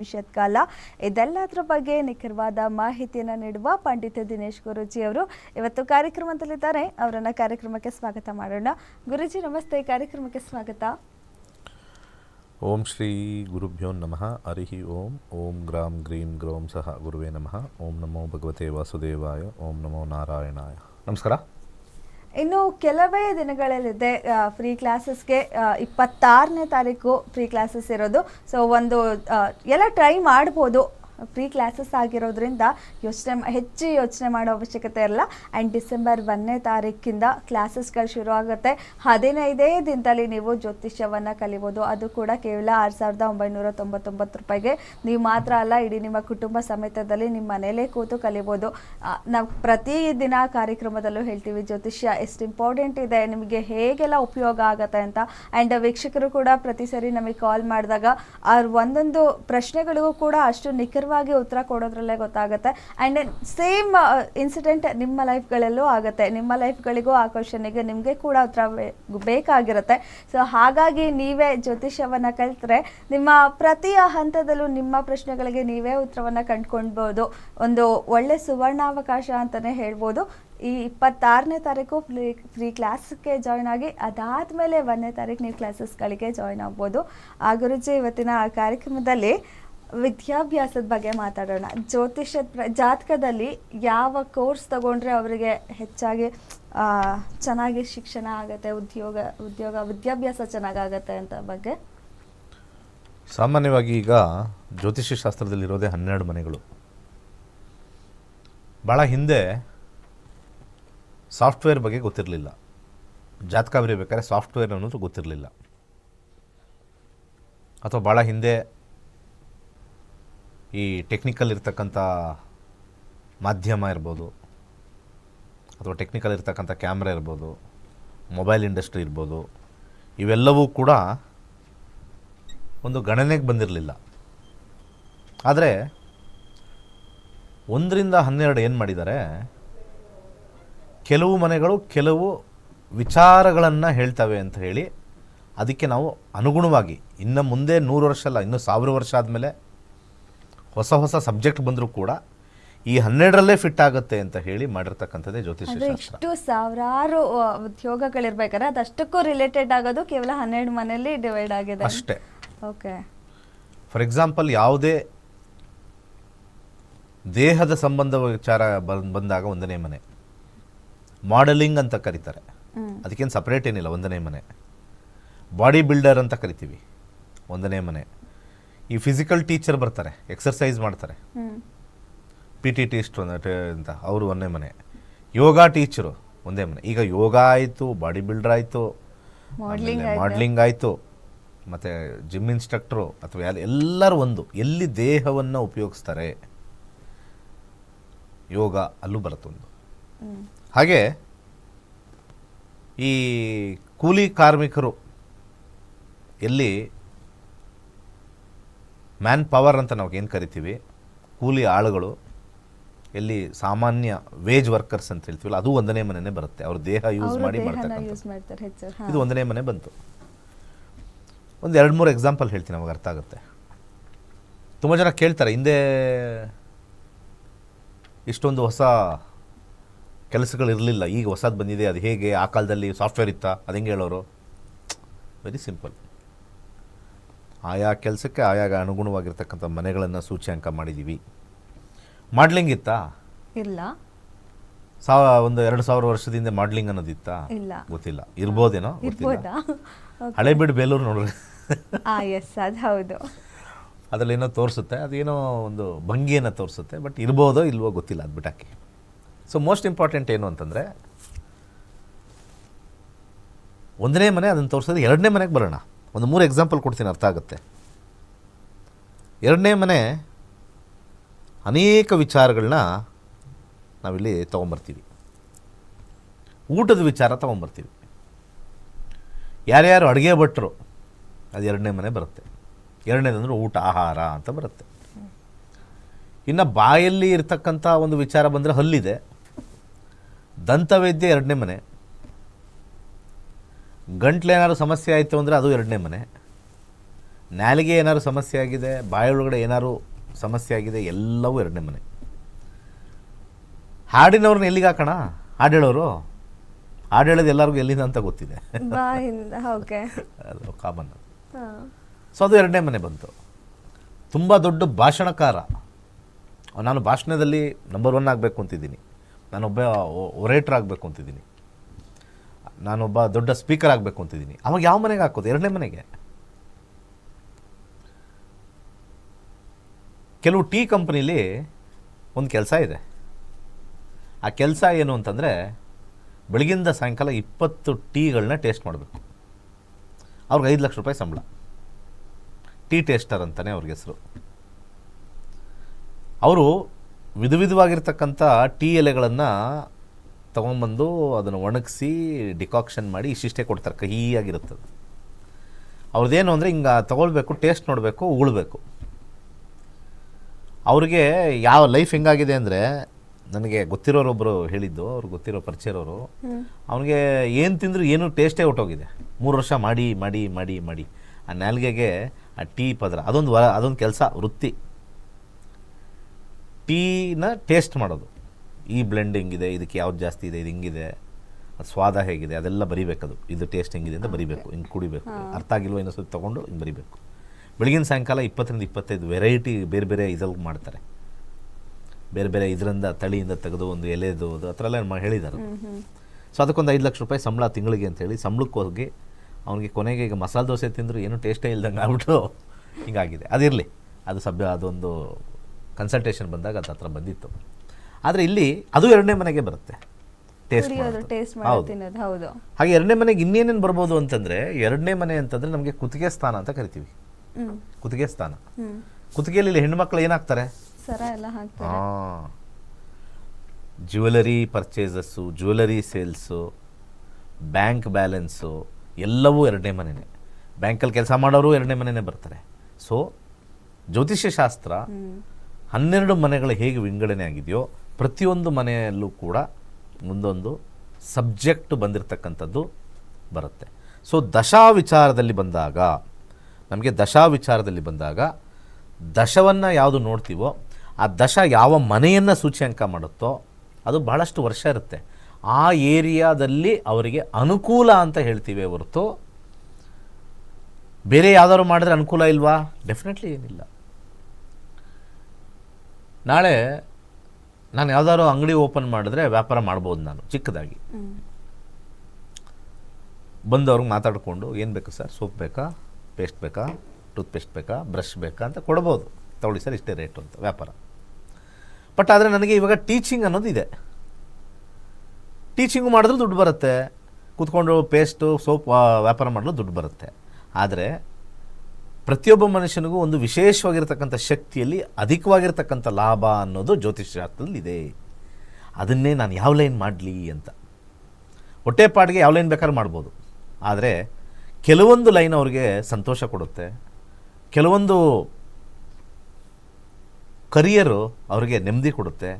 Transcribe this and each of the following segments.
ಭವಿಷ್ಯತ್ ಕಾಲ ಇದೆಲ್ಲದರ ಬಗ್ಗೆ ನಿಖರವಾದ ಮಾಹಿತಿಯನ್ನು ನೀಡುವ ಪಂಡಿತ ದಿನೇಶ್ ಗುರುಜಿ ಅವರು ಇವತ್ತು ಕಾರ್ಯಕ್ರಮದಲ್ಲಿದ್ದಾರೆ. ಅವರನ್ನ ಕಾರ್ಯಕ್ರಮಕ್ಕೆ ಸ್ವಾಗತ ಮಾಡೋಣ. ಗುರುಜಿ, ನಮಸ್ತೆ. ಕಾರ್ಯಕ್ರಮಕ್ಕೆ ಸ್ವಾಗತ. ಓಂ ಶ್ರೀ ಗುರುಭ್ಯೋ ನಮಃ. ಹರಿ ಓಂ. ಓಂ ಗ್ರಾಂ ಗ್ರೀಂ ಗ್ರೋಂ ಸಹ ಗುರುವೇ ನಮಃ. ಓಂ ನಮೋ ಭಗವತೆ ವಾಸುದೇವಾಯ. ಓಂ ನಮೋ ನಾರಾಯಣಾಯ. ನಮಸ್ಕಾರ. ಇನ್ನು ಕೆಲವೇ ದಿನಗಳಲ್ಲಿದೆ ಫ್ರೀ ಕ್ಲಾಸಸ್ಗೆ ಇಪ್ಪತ್ತಾರನೇ ತಾರೀಕು ಫ್ರೀ ಕ್ಲಾಸಸ್ ಇರೋದು. ಸೊ ಒಂದು ಎಲ್ಲ ಟ್ರೈ ಮಾಡ್ಬೋದು. ಫ್ರೀ ಕ್ಲಾಸಸ್ ಆಗಿರೋದ್ರಿಂದ ಯೋಚನೆ ಹೆಚ್ಚು ಯೋಚನೆ ಮಾಡೋ ಅವಶ್ಯಕತೆ ಇರಲ್ಲ. ಆ್ಯಂಡ್ ಡಿಸೆಂಬರ್ ಒಂದನೇ ತಾರೀಕಿಂದ ಕ್ಲಾಸಸ್ಗಳು ಶುರು ಆಗುತ್ತೆ. ಹದಿನೈದೇ ದಿನದಲ್ಲಿ ನೀವು ಜ್ಯೋತಿಷ್ಯವನ್ನು ಕಲಿಬೋದು. ಅದು ಕೂಡ ಕೇವಲ ಆರು ಸಾವಿರದ ಒಂಬೈನೂರ ತೊಂಬತ್ತೊಂಬತ್ತು ರೂಪಾಯಿಗೆ. ನೀವು ಮಾತ್ರ ಅಲ್ಲ, ಇಡೀ ನಿಮ್ಮ ಕುಟುಂಬ ಸಮೇತದಲ್ಲಿ ನಿಮ್ಮ ಮನೇಲೇ ಕೂತು ಕಲಿಬೋದು. ನಾವು ಪ್ರತಿ ದಿನ ಕಾರ್ಯಕ್ರಮದಲ್ಲೂ ಹೇಳ್ತೀವಿ, ಜ್ಯೋತಿಷ್ಯ, ಎಷ್ಟು ಇಂಪಾರ್ಟೆಂಟ್ ಇದೆ, ನಿಮಗೆ ಹೇಗೆಲ್ಲ ಉಪಯೋಗ ಆಗುತ್ತೆ ಅಂತ? ಆ್ಯಂಡ್ ವೀಕ್ಷಕರು ಕೂಡ ಪ್ರತಿ ಸರಿ ನಮಗೆ ಕಾಲ್ ಮಾಡಿದಾಗ ಅವ್ರ ಒಂದೊಂದು ಪ್ರಶ್ನೆಗಳಿಗೂ ಕೂಡ ಅಷ್ಟು ನಿಖರವಾಗಿ ಉತ್ತರ ಕೊಡೋದ್ರಲ್ಲೇ ಗೊತ್ತಾಗುತ್ತೆ. ಆ್ಯಂಡ್ ಸೇಮ್ ಇನ್ಸಿಡೆಂಟ್ ನಿಮ್ಮ ಲೈಫ್ಗಳಲ್ಲೂ ಆಗುತ್ತೆ. ನಿಮ್ಮ ಲೈಫ್ಗಳಿಗೂ ಆ ಕ್ವಶನಿಗೆ ನಿಮಗೆ ಕೂಡ ಉತ್ತರ ಬೇಕಾಗಿರುತ್ತೆ. ಸೊ ಹಾಗಾಗಿ ನೀವೇ ಜ್ಯೋತಿಷ್ಯವನ್ನು ಕಲಿತ್ರೆ ನಿಮ್ಮ ಪ್ರತಿಯ ಹಂತದಲ್ಲೂ ನಿಮ್ಮ ಪ್ರಶ್ನೆಗಳಿಗೆ ನೀವೇ ಉತ್ತರವನ್ನು ಕಂಡುಕೊಳ್ಬೋದು. ಒಂದು ಒಳ್ಳೆ ಸುವರ್ಣಾವಕಾಶ ಅಂತಲೇ ಹೇಳ್ಬೋದು. ಈ ಇಪ್ಪತ್ತಾರನೇ ತಾರೀಕು ಫ್ರೀ ಫ್ರೀ ಕ್ಲಾಸ್ಗೆ ಜಾಯ್ನ್ ಆಗಿ, ಅದಾದಮೇಲೆ ಒಂದನೇ ತಾರೀಕು ನೀವು ಕ್ಲಾಸಸ್ಗಳಿಗೆ ಜಾಯ್ನ್ ಆಗ್ಬೋದು. ಆ ಗುರುಜಿ, ಇವತ್ತಿನ ಕಾರ್ಯಕ್ರಮದಲ್ಲಿ ವಿದ್ಯಾಭ್ಯಾಸದ ಬಗ್ಗೆ ಮಾತಾಡೋಣ. ಜ್ಯೋತಿಷ್ಯದ ಪ್ರ ಜಾತಕದಲ್ಲಿ ಯಾವ ಕೋರ್ಸ್ ತಗೊಂಡ್ರೆ ಅವರಿಗೆ ಹೆಚ್ಚಾಗಿ ಚೆನ್ನಾಗಿ ಶಿಕ್ಷಣ ಆಗುತ್ತೆ, ಉದ್ಯೋಗ ಉದ್ಯೋಗ, ವಿದ್ಯಾಭ್ಯಾಸ ಚೆನ್ನಾಗಾಗತ್ತೆ ಅಂತ ಬಗ್ಗೆ? ಸಾಮಾನ್ಯವಾಗಿ ಈಗ ಜ್ಯೋತಿಷ್ಯ ಶಾಸ್ತ್ರದಲ್ಲಿ ಇರೋದೇ ಹನ್ನೆರಡು ಮನೆಗಳು. ಭಾಳ ಹಿಂದೆ ಸಾಫ್ಟ್ವೇರ್ ಬಗ್ಗೆ ಗೊತ್ತಿರಲಿಲ್ಲ. ಜಾತಕ ಬರೀಬೇಕಾದ್ರೆ ಸಾಫ್ಟ್ವೇರ್ ಅನ್ನೋದು ಗೊತ್ತಿರಲಿಲ್ಲ. ಅಥವಾ ಭಾಳ ಹಿಂದೆ ಈ ಟೆಕ್ನಿಕಲ್ ಇರ್ತಕ್ಕಂಥ ಮಾಧ್ಯಮ ಇರ್ಬೋದು, ಅಥವಾ ಟೆಕ್ನಿಕಲ್ ಇರ್ತಕ್ಕಂಥ ಕ್ಯಾಮ್ರಾ ಇರ್ಬೋದು ಮೊಬೈಲ್ ಇಂಡಸ್ಟ್ರಿ ಇರ್ಬೋದು, ಇವೆಲ್ಲವೂ ಕೂಡ ಒಂದು ಗಣನೆಗೆ ಬಂದಿರಲಿಲ್ಲ. ಆದರೆ ಒಂದರಿಂದ ಹನ್ನೆರಡು ಏನು ಮಾಡಿದ್ದಾರೆ? ಕೆಲವು ಮನೆಗಳು ಕೆಲವು ವಿಚಾರಗಳನ್ನು ಹೇಳ್ತವೆ ಅಂತ ಹೇಳಿ, ಅದಕ್ಕೆ ನಾವು ಅನುಗುಣವಾಗಿ ಇನ್ನು ಮುಂದೆ ನೂರು ವರ್ಷ ಅಲ್ಲ, ಇನ್ನೂ ಸಾವಿರ ವರ್ಷ ಆದಮೇಲೆ ಹೊಸ ಹೊಸ ಸಬ್ಜೆಕ್ಟ್ ಬಂದರೂ ಕೂಡ ಈ ಹನ್ನೆರಡರಲ್ಲೇ ಫಿಟ್ ಆಗುತ್ತೆ ಅಂತ ಹೇಳಿ ಮಾಡಿರ್ತಕ್ಕಂಥದ್ದೇ ಜ್ಯೋತಿಷ್ಯ ಎಷ್ಟು ಶಾಸ್ತ್ರ. ಇಷ್ಟು ಸಾವಿರಾರು ಉದ್ಯೋಗಗಳಿರ್ಬೇಕಾದ್ರೆ ಅದಷ್ಟಕ್ಕೂ ರಿಲೇಟೆಡ್ ಆಗೋದು ಕೇವಲ ಹನ್ನೆರಡು ಮನೆಯಲ್ಲಿ ಡಿವೈಡ್ ಆಗಿದೆ. ಅಷ್ಟೇ. ಓಕೆ ಫಾರ್ ಎಕ್ಸಾಂಪಲ್ ಯಾವುದೇ ದೇಹದ ಸಂಬಂಧ ವಿಚಾರ ಬಂದ್- ಬಂದಾಗ ಒಂದನೇ ಮನೆ. ಮಾಡೆಲಿಂಗ್ ಅಂತ ಕರೀತಾರೆ. ಅದಕ್ಕೇನು ಸಪ್ರೇಟ್ ಏನಿಲ್ಲ ಒಂದನೇ ಮನೆ. ಬಾಡಿ ಬಿಲ್ಡರ್ ಅಂತ ಕರಿತೀವಿ. ಒಂದನೇ ಮನೆ. ಈ ಫಿಸಿಕಲ್ ಟೀಚರ್ ಬರ್ತಾರೆ ಎಕ್ಸರ್ಸೈಸ್ ಮಾಡ್ತಾರೆ. ಪಿ ಟಿ ಟೀಸ್ಟ್ ಅಂತ ಅವರು ಒಂದೇ ಮನೆ. ಯೋಗ ಟೀಚರು ಒಂದೇ ಮನೆ. ಈಗ ಯೋಗ ಆಯಿತು ಬಾಡಿ ಬಿಲ್ಡರ್ ಆಯಿತು ಮಾಡ್ಲಿಂಗ್ ಆಯಿತು. ಮತ್ತು ಜಿಮ್ ಇನ್ಸ್ಟ್ರಕ್ಟ್ರು ಅಥವಾ ಎಲ್ಲರೂ ಒಂದು. ಎಲ್ಲಿ ದೇಹವನ್ನು ಉಪಯೋಗಿಸ್ತಾರೆ ಯೋಗ ಅಲ್ಲೂ ಬರುತ್ತೊಂದು ಒಂದು. ಹಾಗೆ ಈ ಕೂಲಿ ಕಾರ್ಮಿಕರು ಎಲ್ಲಿ ಮ್ಯಾನ್ ಪವರ್ ಅಂತ ನಾವು ಏನು ಕರಿತೀವಿ? ಕೂಲಿ ಆಳುಗಳು ಎಲ್ಲಿ ಸಾಮಾನ್ಯ ವೇಜ್ ವರ್ಕರ್ಸ್ ಅಂತ ಹೇಳ್ತೀವಲ್ಲ ಅದು ಒಂದನೇ ಮನೆನೇ ಬರುತ್ತೆ. ಅವ್ರ ದೇಹ ಯೂಸ್ ಮಾಡಿ ಮಾಡ್ತಾರೆ. ಇದು ಒಂದನೇ ಮನೆ ಬಂತು. ಒಂದು ಎರಡು ಮೂರು ಎಕ್ಸಾಂಪಲ್ ಹೇಳ್ತೀನಿ ನಮಗೆ ಅರ್ಥ ಆಗುತ್ತೆ. ತುಂಬ ಜನ ಕೇಳ್ತಾರೆ ಹಿಂದೆ ಇಷ್ಟೊಂದು ಹೊಸ ಕೆಲಸಗಳಿರಲಿಲ್ಲ ಈಗ ಹೊಸದು ಬಂದಿದೆ ಅದು ಹೇಗೆ ಆ ಕಾಲದಲ್ಲಿ ಸಾಫ್ಟ್ವೇರ್ ಇತ್ತಾ ಅದು ಹೆಂಗೆ ಹೇಳೋರು? ವೆರಿ ಸಿಂಪಲ್ ಆಯಾ ಕೆಲಸಕ್ಕೆ ಆಯಾ ಅನುಗುಣವಾಗಿರ್ತಕ್ಕಂಥ ಮನೆಗಳನ್ನು ಸೂಚ್ಯಾಂಕ ಮಾಡಿದ್ದೀವಿ ಮಾಡ್ಲಿಂಗ್ ಇತ್ತಾ ಇಲ್ಲ. ಸಾವ ಒಂದು ಎರಡು ಸಾವಿರ ವರ್ಷದಿಂದ ಮಾಡ್ಲಿಂಗ್ ಅನ್ನೋದಿತ್ತಾ? ಇಲ್ಲ. ಗೊತ್ತಿಲ್ಲ. ಇರ್ಬೋದೇನೋ? ಗೊತ್ತಿಲ್ಲ. ಇರ್ಬೋದಾ? ಹಳೆಬೀಡು ಬೇಲೂರು ನೋಡ್ರಿ. ಆ ಎಸ್ ಅದು ಹೌದು. ಅದರಲ್ಲಿ ಏನೋ ತೋರಿಸುತ್ತೆ ಅದೇನೋ ಒಂದು ಭಂಗಿಯನ್ನು ತೋರಿಸುತ್ತೆ ಬಟ್ ಇರ್ಬೋದೋ ಇಲ್ವೋ ಗೊತ್ತಿಲ್ಲ ಅದು ಬಿಟ್ಟಾಕಿ. ಸೊ ಮೋಸ್ಟ್ ಇಂಪಾರ್ಟೆಂಟ್ ಏನು ಅಂತಂದರೆ ಒಂದನೇ ಮನೆ ಅದನ್ನು ತೋರಿಸೋದು ಎರಡನೇ ಮನೆಗೆ ಬರೋಣ. ಒಂದು ಮೂರು ಎಕ್ಸಾಂಪಲ್ ಕೊಡ್ತೀನಿ, ಅರ್ಥ ಆಗುತ್ತೆ. ಎರಡನೇ ಮನೆ, ಅನೇಕ ವಿಚಾರಗಳನ್ನ ನಾವಿಲ್ಲಿ ತೊಗೊಂಬರ್ತೀವಿ. ಊಟದ ವಿಚಾರ ತೊಗೊಂಬರ್ತೀವಿ. ಯಾರ್ಯಾರು ಅಡುಗೆ ಭಟ್ರು, ಅದು ಎರಡನೇ ಮನೆ ಬರುತ್ತೆ. ಎರಡನೇದಂದ್ರೆ ಊಟ, ಆಹಾರ ಅಂತ ಬರುತ್ತೆ. ಇನ್ನು ಬಾಯಲ್ಲಿ ಇರ್ತಕ್ಕಂಥ ಒಂದು ವಿಚಾರ ಬಂದರೆ ಹಲ್ಲಿದೆ. ದಂತವೈದ್ಯ ಎರಡನೇ ಮನೆ. ಗಂಟ್ಲೇನಾದ್ರು ಸಮಸ್ಯೆ ಆಯಿತು ಅಂದರೆ ಅದು ಎರಡನೇ ಮನೆ. ನಾಲಿಗೆ ಏನಾದ್ರು ಸಮಸ್ಯೆ ಆಗಿದೆ ಬಾಯೊಳಗಡೆ ಏನಾದ್ರು ಸಮಸ್ಯೆ ಆಗಿದೆ ಎಲ್ಲವೂ ಎರಡನೇ ಮನೆ. ಹಾಡಿನವ್ರನ್ನ ಎಲ್ಲಿಗೆ ಹಾಕೋಣ? ಹಾಡು ಹೇಳೋರು ಹಾಡು ಹೇಳೋದು ಎಲ್ಲರಿಗೂ ಎಲ್ಲಿಂದ ಅಂತ ಗೊತ್ತಿದೆ. ಅದು ಕಾಮನ್ ಸೊ ಅದು ಎರಡನೇ ಮನೆ ಬಂತು. ತುಂಬ ದೊಡ್ಡ ಭಾಷಣಕಾರ. ನಾನು ಭಾಷಣದಲ್ಲಿ ನಂಬರ್ ಒನ್ ಆಗಬೇಕು ಅಂತಿದ್ದೀನಿ. ನಾನೊಬ್ಬ ಒರೇಟ್ರ್ ಆಗಬೇಕು ಅಂತಿದ್ದೀನಿ. ನಾನೊಬ್ಬ ದೊಡ್ಡ ಸ್ಪೀಕರ್ ಆಗಬೇಕು ಅಂತಿದ್ದೀನಿ. ಅವಾಗ ಯಾವ ಮನೆಗೆ ಹಾಕೋದು? ಎರಡನೇ ಮನೆಗೆ? ಕೆಲವು ಟೀ ಕಂಪ್ನೀಲಿ ಒಂದು ಕೆಲಸ ಇದೆ. ಆ ಕೆಲಸ ಏನು ಅಂತಂದರೆ ಬೆಳಗಿಂದ ಸಾಯಂಕಾಲ ಇಪ್ಪತ್ತು ಟೀಗಳನ್ನ ಟೇಸ್ಟ್ ಮಾಡಬೇಕು. ಅವ್ರಿಗೆ ಐದು ಲಕ್ಷ ರೂಪಾಯಿ ಸಂಬಳ. ಟೀ ಟೇಸ್ಟರ್ ಅಂತಲೇ ಅವ್ರಿಗೆ ಹೆಸರು. ಅವರು ವಿಧ ವಿಧವಾಗಿರ್ತಕ್ಕಂಥ ಟೀ ಎಲೆಗಳನ್ನು ತೊಗೊಂಬಂದು ಅದನ್ನು ಒಣಗಿಸಿ ಡಿಕಾಕ್ಷನ್ ಮಾಡಿ ಇಷ್ಟಿಷ್ಟೇ ಕೊಡ್ತಾರೆ. ಕಹಿಯಾಗಿರುತ್ತದೆ. ಅವ್ರದ್ದೇನು ಅಂದರೆ ಹಿಂಗೆ ತೊಗೊಳ್ಬೇಕು ಟೇಸ್ಟ್ ನೋಡಬೇಕು ಉಳ್ಬೇಕು. ಅವ್ರಿಗೆ ಯಾವ ಲೈಫ್ ಹೆಂಗಾಗಿದೆ ಅಂದರೆ ನನಗೆ ಗೊತ್ತಿರೋರೊಬ್ಬರು ಹೇಳಿದ್ದು ಅವ್ರಿಗೆ ಗೊತ್ತಿರೋ ಪರಿಚಯರೋರು ಅವನಿಗೆ ಏನು ತಿಂದರೂ ಏನು ಟೇಸ್ಟೇ ಹೊಟ್ಟೋಗಿದೆ. ಮೂರು ವರ್ಷ ಮಾಡಿ ಮಾಡಿ ಮಾಡಿ ಮಾಡಿ. ಆ ನಾಲ್ಗೆಗೆ ಆ ಟೀ ಪದರ ಅದೊಂದು ವ ಅದೊಂದು ಕೆಲಸ ವೃತ್ತಿ. ಟೀನ ಟೇಸ್ಟ್ ಮಾಡೋದು. ಈ ಬ್ಲೆಂಡ್ ಹೆಂಗಿದೆ ಇದಕ್ಕೆ ಯಾವ್ದು ಜಾಸ್ತಿ ಇದೆ ಇದು ಹಿಂಗಿದೆ ಅದು ಸ್ವಾದ ಹೇಗಿದೆ ಅದೆಲ್ಲ ಬರಿಬೇಕದು ಇದು ಟೇಸ್ಟ್ ಹೆಂಗಿದೆ ಅಂತ ಬರಿಬೇಕು ಹಿಂಗೆ ಕುಡಿಬೇಕು. ಅರ್ಥ ಆಗಿಲ್ವ ಏನೋ ಸ್ವಲ್ಪ ತೊಗೊಂಡು ಹಿಂಗೆ ಬರಿಬೇಕು. ಬೆಳಗಿನ ಸಾಯಂಕಾಲ ಇಪ್ಪತ್ತರಿಂದ ಇಪ್ಪತ್ತೈದು ವೆರೈಟಿ ಬೇರೆ ಬೇರೆ ಇದ್ರಲ್ಲಿ ಮಾಡ್ತಾರೆ. ಬೇರೆ ಬೇರೆ ಇದರಿಂದ ತಳಿಯಿಂದ ತೆಗೆದು ಒಂದು ಎಲೆದು ಅದು ಆ ಥರ ಎಲ್ಲ ಹೇಳಿದಾರೆ ಹೇಳಿದ್ದಾರೆ ಸೊ ಅದಕ್ಕೊಂದು ಐದು ಲಕ್ಷ ರೂಪಾಯಿ ಸಂಬಳ ತಿಂಗಳಿಗೆ ಅಂತೇಳಿ ಸಂಬಳಕ್ಕೆ ಹೋಗಿ ಅವನಿಗೆ ಕೊನೆಗೆ ಈಗ ಮಸಾಲೆ ದೋಸೆ ತಿಂದರೂ ಏನೂ ಟೇಸ್ಟೇ ಇಲ್ದಂಗೆ ಆಗ್ಬಿಟ್ಟು ಹಿಂಗಾಗಿದೆ. ಅದಿರಲಿ. ಅದು ಸಭ್ಯ ಅದೊಂದು ಕನ್ಸಲ್ಟೇಷನ್ ಬಂದಾಗ ಅದು ಹತ್ರ ಬಂದಿತ್ತು. ಆದರೆ ಇಲ್ಲಿ ಅದು ಎರಡನೇ ಮನೆಗೆ ಬರುತ್ತೆ. ಟೇಸ್ಟ್ ಹೌದು. ಹಾಗೆ ಎರಡನೇ ಮನೆಗೆ ಇನ್ನೇನೇನು ಬರ್ಬೋದು ಅಂತಂದರೆ ಎರಡನೇ ಮನೆ ಅಂತಂದರೆ ನಮಗೆ ಕುತ್ತಿಗೆ ಸ್ಥಾನ ಅಂತ ಕರಿತೀವಿ. ಕುತ್ತಿಗೆ ಸ್ಥಾನ. ಕುತ್ತಿಗೆಯಲ್ಲಿ ಇಲ್ಲಿ ಹೆಣ್ಮಕ್ಳು ಏನಾಗ್ತಾರೆ? ಹಾಂ. Jewellery purchases jewellery sales bank balance ಎಲ್ಲವೂ ಎರಡನೇ ಮನೆಯೇ ಬ್ಯಾಂಕಲ್ಲಿ ಕೆಲಸ ಮಾಡೋರು ಎರಡನೇ ಮನೆಯೇ ಬರ್ತಾರೆ. ಸೊ ಜ್ಯೋತಿಷ್ಯ ಶಾಸ್ತ್ರ ಹನ್ನೆರಡು ಮನೆಗಳು ಹೇಗೆ ವಿಂಗಡಣೆ ಆಗಿದೆಯೋ ಪ್ರತಿಯೊಂದು ಮನೆಯಲ್ಲೂ ಕೂಡ ಮುಂದೊಂದು ಸಬ್ಜೆಕ್ಟ್ ಬಂದಿರತಕ್ಕಂಥದ್ದು ಬರುತ್ತೆ. ಸೊ ದಶಾ ವಿಚಾರದಲ್ಲಿ ಬಂದಾಗ, ನಮಗೆ ದಶಾ ವಿಚಾರದಲ್ಲಿ ಬಂದಾಗ, ದಶವನ್ನು ಯಾವುದು ನೋಡ್ತೀವೋ, ಆ ದಶ ಯಾವ ಮನೆಯನ್ನು ಸೂಚ್ಯಂಕ ಮಾಡುತ್ತೋ, ಅದು ಬಹಳಷ್ಟು ವರ್ಷ ಇರುತ್ತೆ. ಆ ಏರಿಯಾದಲ್ಲಿ ಅವರಿಗೆ ಅನುಕೂಲ ಅಂತ ಹೇಳ್ತೀವಿ ಹೊರತು, ಬೇರೆ ಯಾವ್ದಾದ್ರು ಮಾಡಿದ್ರೆ ಅನುಕೂಲ ಇಲ್ವಾ? ಡೆಫಿನೆಟ್ಲಿ ಏನಿಲ್ಲ. ನಾಳೆ ನಾನು ಯಾವ್ದಾದ್ರು ಅಂಗಡಿ ಓಪನ್ ಮಾಡಿದ್ರೆ ವ್ಯಾಪಾರ ಮಾಡ್ಬೋದು ನಾನು, ಚಿಕ್ಕದಾಗಿ. ಬಂದವ್ರಿಗೆ ಮಾತಾಡಿಕೊಂಡು, ಏನು ಬೇಕು ಸರ್? ಸೋಪ್ ಬೇಕಾ? ಪೇಸ್ಟ್ ಬೇಕಾ? ಟೂತ್ ಪೇಸ್ಟ್ ಬೇಕಾ? ಬ್ರಷ್ ಬೇಕಾ ಅಂತ ಕೊಡ್ಬೋದು. ತಗೊಳ್ಳಿ ಸರ್, ಇಷ್ಟೇ ರೇಟು ಅಂತ, ವ್ಯಾಪಾರ. ಬಟ್ ಆದರೆ ನನಗೆ ಇವಾಗ ಟೀಚಿಂಗ್ ಅನ್ನೋದು ಇದೆ. ಟೀಚಿಂಗು ಮಾಡಿದ್ರೂ ದುಡ್ಡು ಬರುತ್ತೆ, ಕೂತ್ಕೊಂಡು ಪೇಸ್ಟು, ಸೋಪ್ ವ್ಯಾಪಾರ ಮಾಡಲು ದುಡ್ಡು ಬರುತ್ತೆ. ಆದರೆ ಪ್ರತಿಯೊಬ್ಬ ಮನುಷ್ಯನಿಗೂ ಒಂದು ವಿಶೇಷವಾಗಿರ್ತಕ್ಕಂಥ ಶಕ್ತಿಯಲ್ಲಿ ಅಧಿಕವಾಗಿರ್ತಕ್ಕಂಥ ಲಾಭ ಅನ್ನೋದು ಜ್ಯೋತಿಷ್ಯಾಸ್ತ್ರದಲ್ಲಿ ಇದೆ ಅದನ್ನೇ ನಾನು ಯಾವ ಲೈನ್ ಮಾಡಲಿ ಅಂತ. ಹೊಟ್ಟೆಪಾಡಿಗೆ ಯಾವ ಲೈನ್ ಬೇಕಾದ್ರೂ ಮಾಡ್ಬೋದು. ಆದರೆ ಕೆಲವೊಂದು ಲೈನ್ ಅವ್ರಿಗೆ ಸಂತೋಷ ಕೊಡುತ್ತೆ. ಕೆಲವೊಂದು ಕರಿಯರು ಅವ್ರಿಗೆ ನೆಮ್ಮದಿ ಕೊಡುತ್ತೆ.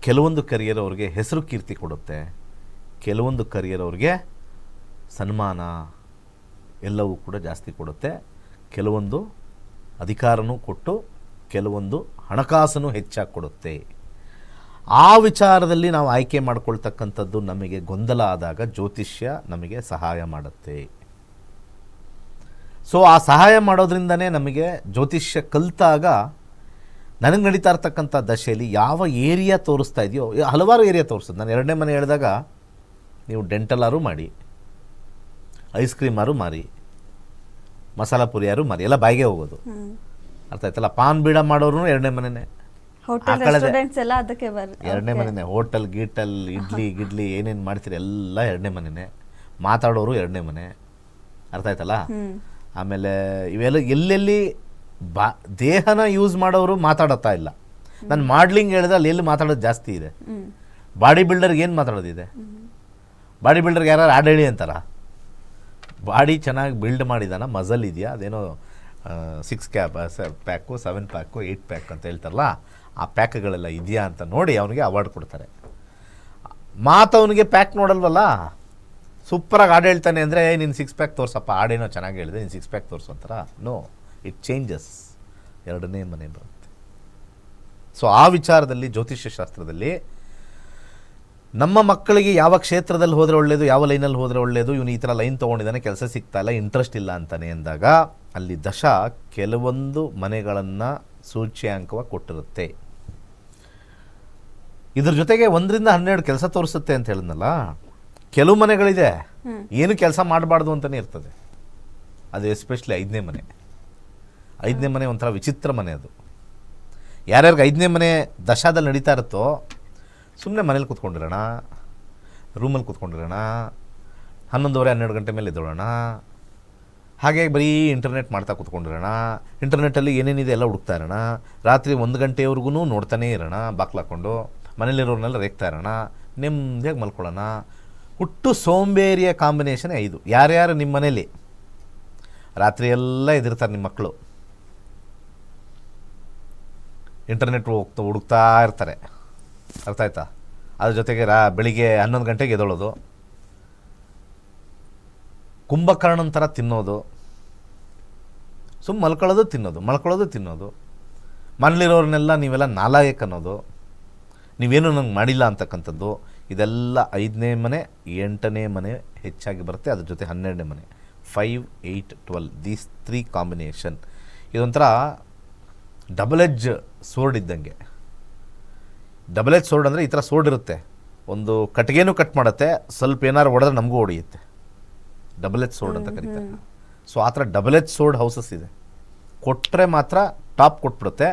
ಕೆಲವೊಂದು ಕರಿಯರ್ ಅವ್ರಿಗೆ ಹೆಸರು ಕೀರ್ತಿ ಕೊಡುತ್ತೆ. ಕೆಲವೊಂದು ಕರಿಯರ್ ಅವ್ರಿಗೆ ಸನ್ಮಾನ. ಎಲ್ಲವೂ ಕೂಡ ಜಾಸ್ತಿ ಕೊಡುತ್ತೆ. ಕೆಲವೊಂದು ಅಧಿಕಾರನೂ ಕೊಟ್ಟು ಕೆಲವೊಂದು ಹಣಕಾಸನ್ನು ಹೆಚ್ಚಾಗಿ ಕೊಡುತ್ತೆ. ಆ ವಿಚಾರದಲ್ಲಿ ನಾವು ಆಯ್ಕೆ ಮಾಡಿಕೊಳ್ತಕ್ಕಂಥದ್ದು ನಮಗೆ ಗೊಂದಲ ಆದಾಗ ಜ್ಯೋತಿಷ್ಯ ನಮಗೆ ಸಹಾಯ ಮಾಡುತ್ತೆ. ಸೊ ಆ ಸಹಾಯ ಮಾಡೋದ್ರಿಂದನೇ ನಮಗೆ ಜ್ಯೋತಿಷ್ಯ ಕಲಿತಾಗ ನನಗೆ ನಡೀತಾ ಇರ್ತಕ್ಕಂಥ ದಶೆಯಲ್ಲಿ ಯಾವ ಏರಿಯಾ ತೋರಿಸ್ತಾ ಇದೆಯೋ, ಹಲವಾರು ಏರಿಯಾ ತೋರಿಸ್ತದೆ. ನಾನು ಎರಡನೇ ಮನೆ ಹೇಳಿದಾಗ ನೀವು ಡೆಂಟಲಾರು ಮಾಡಿ. ಐಸ್ ಕ್ರೀಮಾರು ಮಾರಿ ಮಸಾಲ ಪುರಿಯಾರು ಮಾರಿ ಎಲ್ಲ ಬಾಯಿಗೆ ಹೋಗೋದು. ಅರ್ಥ ಆಯ್ತಲ್ಲ? ಪಾನ್ ಬೀಡ ಮಾಡೋರು ಎರಡನೇ ಮನೆನೇ. ಎರಡನೇ ಮನೆನೇ. ಹೋಟೆಲ್ ಗೀಟಲ್ ಇಡ್ಲಿ ಗಿಡ್ಲಿ ಏನೇನು ಮಾಡ್ತೀರಿ ಎಲ್ಲ ಎರಡನೇ ಮನೆನೇ. ಮಾತಾಡೋರು ಎರಡನೇ ಮನೆ. ಅರ್ಥ ಆಯ್ತಲ್ಲ? ಆಮೇಲೆ ಇವೆಲ್ಲ ಎಲ್ಲೆಲ್ಲಿ ಬಾ ದೇಹನ ಯೂಸ್ ಮಾಡೋರು ಮಾತಾಡತ್ತಾ ಇಲ್ಲ. ನಾನು ಮಾಡ್ಲಿಂಗ್ ಹೇಳಿದ್ರೆ ಅಲ್ಲಿ ಎಲ್ಲಿ ಮಾತಾಡೋದು ಜಾಸ್ತಿ ಇದೆ. ಬಾಡಿ ಬಿಲ್ಡರ್ಗೆ ಏನು ಮಾತಾಡೋದಿದೆ? ಬಾಡಿ ಬಿಲ್ಡರ್ಗೆ ಯಾರು ಆಡಳಿ ಅಂತಾರ? ಬಾಡಿ ಚೆನ್ನಾಗಿ ಬಿಲ್ಡ್ ಮಾಡಿದಾನ ಮಜಲ್ ಇದೆಯಾ? ಅದೇನೋ six cap pack seven pack eight pack ಅಂತ ಹೇಳ್ತಾರಲ್ಲ, ಆ ಪ್ಯಾಕ್ಗಳೆಲ್ಲ ಇದೆಯಾ ಅಂತ ನೋಡಿ ಅವನಿಗೆ ಅವಾರ್ಡ್ ಕೊಡ್ತಾರೆ. ಮಾತು ಅವನಿಗೆ ಪ್ಯಾಕ್ ನೋಡಲ್ವಲ್ಲ? ಸೂಪರಾಗಿ ಹಾಡು ಹೇಳ್ತಾನೆ ಅಂದರೆ ನೀನು ಸಿಕ್ಸ್ ಪ್ಯಾಕ್ ತೋರ್ಸಪ್ಪ, ಹಾಡೇನೋ ಚೆನ್ನಾಗಿ ಹೇಳಿದೆ, ನೀನು ಸಿಕ್ಸ್ ಪ್ಯಾಕ್ ತೋರಿಸು ಅಂತಾರ? ನೋ ಇಟ್ ಚೇಂಜಸ್ ಎರಡನೇ ಮನೆ ಬರುತ್ತೆ. ಸೊ ಆ ವಿಚಾರದಲ್ಲಿ, ಜ್ಯೋತಿಷ್ಯ ಶಾಸ್ತ್ರದಲ್ಲಿ ನಮ್ಮ ಮಕ್ಕಳಿಗೆ ಯಾವ ಕ್ಷೇತ್ರದಲ್ಲಿ ಹೋದರೆ ಒಳ್ಳೆಯದು ಯಾವ ಲೈನಲ್ಲಿ ಹೋದರೆ ಒಳ್ಳೆಯದು ಇವನು ಈ ಥರ ಲೈನ್ ತೊಗೊಂಡಿದ್ದಾನೆ ಕೆಲಸ ಸಿಗ್ತಾ ಇಲ್ಲ ಇಂಟ್ರೆಸ್ಟ್ ಇಲ್ಲ ಅಂತಾನೆ ಅಂದಾಗ ಅಲ್ಲಿ ದಶ ಕೆಲವೊಂದು ಮನೆಗಳನ್ನು ಸೂಚ್ಯಾಂಕವಾಗಿ ಕೊಟ್ಟಿರುತ್ತೆ. ಇದ್ರ ಜೊತೆಗೆ ಒಂದರಿಂದ ಹನ್ನೆರಡು ಕೆಲಸ ತೋರಿಸುತ್ತೆ ಅಂತ ಹೇಳಿದ್ನಲ್ಲ ಕೆಲವು ಮನೆಗಳಿದೆ. ಏನು ಕೆಲಸ ಮಾಡಬಾರ್ದು ಅಂತಲೇ ಇರ್ತದೆ. ಅದು ಎಸ್ಪೆಷಲಿ ಐದನೇ ಮನೆ. ಐದನೇ ಮನೆ ಒಂಥರ ವಿಚಿತ್ರ ಮನೆ ಅದು. ಯಾರ್ಯಾರಿಗೆ ಐದನೇ ಮನೆ ದಶಾದಲ್ಲಿ ನಡೀತಾ ಇರುತ್ತೋ ಸುಮ್ಮನೆ ಮನೇಲಿ ಕೂತ್ಕೊಂಡಿರೋಣ ರೂಮಲ್ಲಿ ಕೂತ್ಕೊಂಡಿರೋಣ, ಹನ್ನೊಂದುವರೆ, ಹನ್ನೆರಡು ಗಂಟೆ ಮೇಲೆ ಎದ್ದೋಳೋಣ. ಹಾಗೆ ಬರೀ ಇಂಟರ್ನೆಟ್ ಮಾಡ್ತಾ ಕೂತ್ಕೊಂಡಿರೋಣ. ಇಂಟರ್ನೆಟ್ಟಲ್ಲಿ ಏನೇನಿದೆ ಎಲ್ಲ ಹುಡುಕ್ತಾ ಇರೋಣ. ರಾತ್ರಿ ಒಂದು ಗಂಟೆವರೆಗೂ ನೋಡ್ತಾನೇ ಇರೋಣ ಬಾಕ್ಲಾಕೊಂಡು ಮನೇಲಿರೋರ್ನೆಲ್ಲ ರೇಗ್ತಾ ಇರೋಣ. ನೆಮ್ಮದಿಯಾಗಿ ಮಲ್ಕೊಳ್ಳೋಣ. ಹುಟ್ಟು ಸೋಂಬೇರಿಯ ಕಾಂಬಿನೇಷನ್ ಐದು. ಯಾರ್ಯಾರು ನಿಮ್ಮ ಮನೇಲಿ? ರಾತ್ರಿ ಎಲ್ಲ ಎದಿರ್ತಾರೆ ನಿಮ್ಮ ಮಕ್ಕಳು. ಇಂಟರ್ನೆಟ್ ಹೋಗ್ತಾ, ಹುಡುಕ್ತಾ ಇರ್ತಾರೆ. ಅರ್ಥ ಆಯ್ತಾ? ಅದ್ರ ಜೊತೆಗೆ ರಾ, ಬೆಳಿಗ್ಗೆ ಹನ್ನೊಂದು ಗಂಟೆಗೆ ಎದೊಳೋದು. ಕುಂಭಕರ್ಣನ ಥರ ತಿನ್ನೋದು. ಸುಮ್ಮ ಮಲ್ಕೊಳ್ಳೋದು ತಿನ್ನೋದು ಮಲ್ಕೊಳ್ಳೋದು ತಿನ್ನೋದು. ಮನೇಲಿರೋರನ್ನೆಲ್ಲ ನೀವೆಲ್ಲ ನಾಲಾಯಕ್ ಅನ್ನೋದು ನೀವೇನು ನಂಗೆ ಮಾಡಿಲ್ಲ ಅಂತಕ್ಕಂಥದ್ದು. ಇದೆಲ್ಲ ಐದನೇ ಮನೆ, ಎಂಟನೇ ಮನೆ ಹೆಚ್ಚಾಗಿ ಬರುತ್ತೆ. ಅದ್ರ ಜೊತೆ ಹನ್ನೆರಡನೇ ಮನೆ. Five, eight, twelve, these three combination. ಇದೊಂಥರ ಡಬಲ್ ಎಜ್ ಸೋರ್ಡ್ ಇದ್ದಂಗೆ. ಡಬಲ್ ಎಚ್ ಸೋರ್ಡ್ ಅಂದರೆ ಈ ಥರ ಸೋರ್ಡ್ ಇರುತ್ತೆ. ಒಂದು ಕಟ್ಟಿಗೆನೂ ಕಟ್ ಮಾಡುತ್ತೆ ಸ್ವಲ್ಪ ಏನಾರು ಹೊಡೆದ್ರೆ ನಮಗೂ ಹೊಡೆಯುತ್ತೆ. ಡಬಲ್ ಎಚ್ ಸೋರ್ಡ್ ಅಂತ ಕರೀತಾರೆ. ಸೊ ಆ ಥರ ಡಬಲ್ ಎಚ್ ಸೋರ್ಡ್ ಹೌಸಸ್ ಇದೆ. ಕೊಟ್ಟರೆ ಮಾತ್ರ ಟಾಪ್ ಕೊಟ್ಬಿಡುತ್ತೆ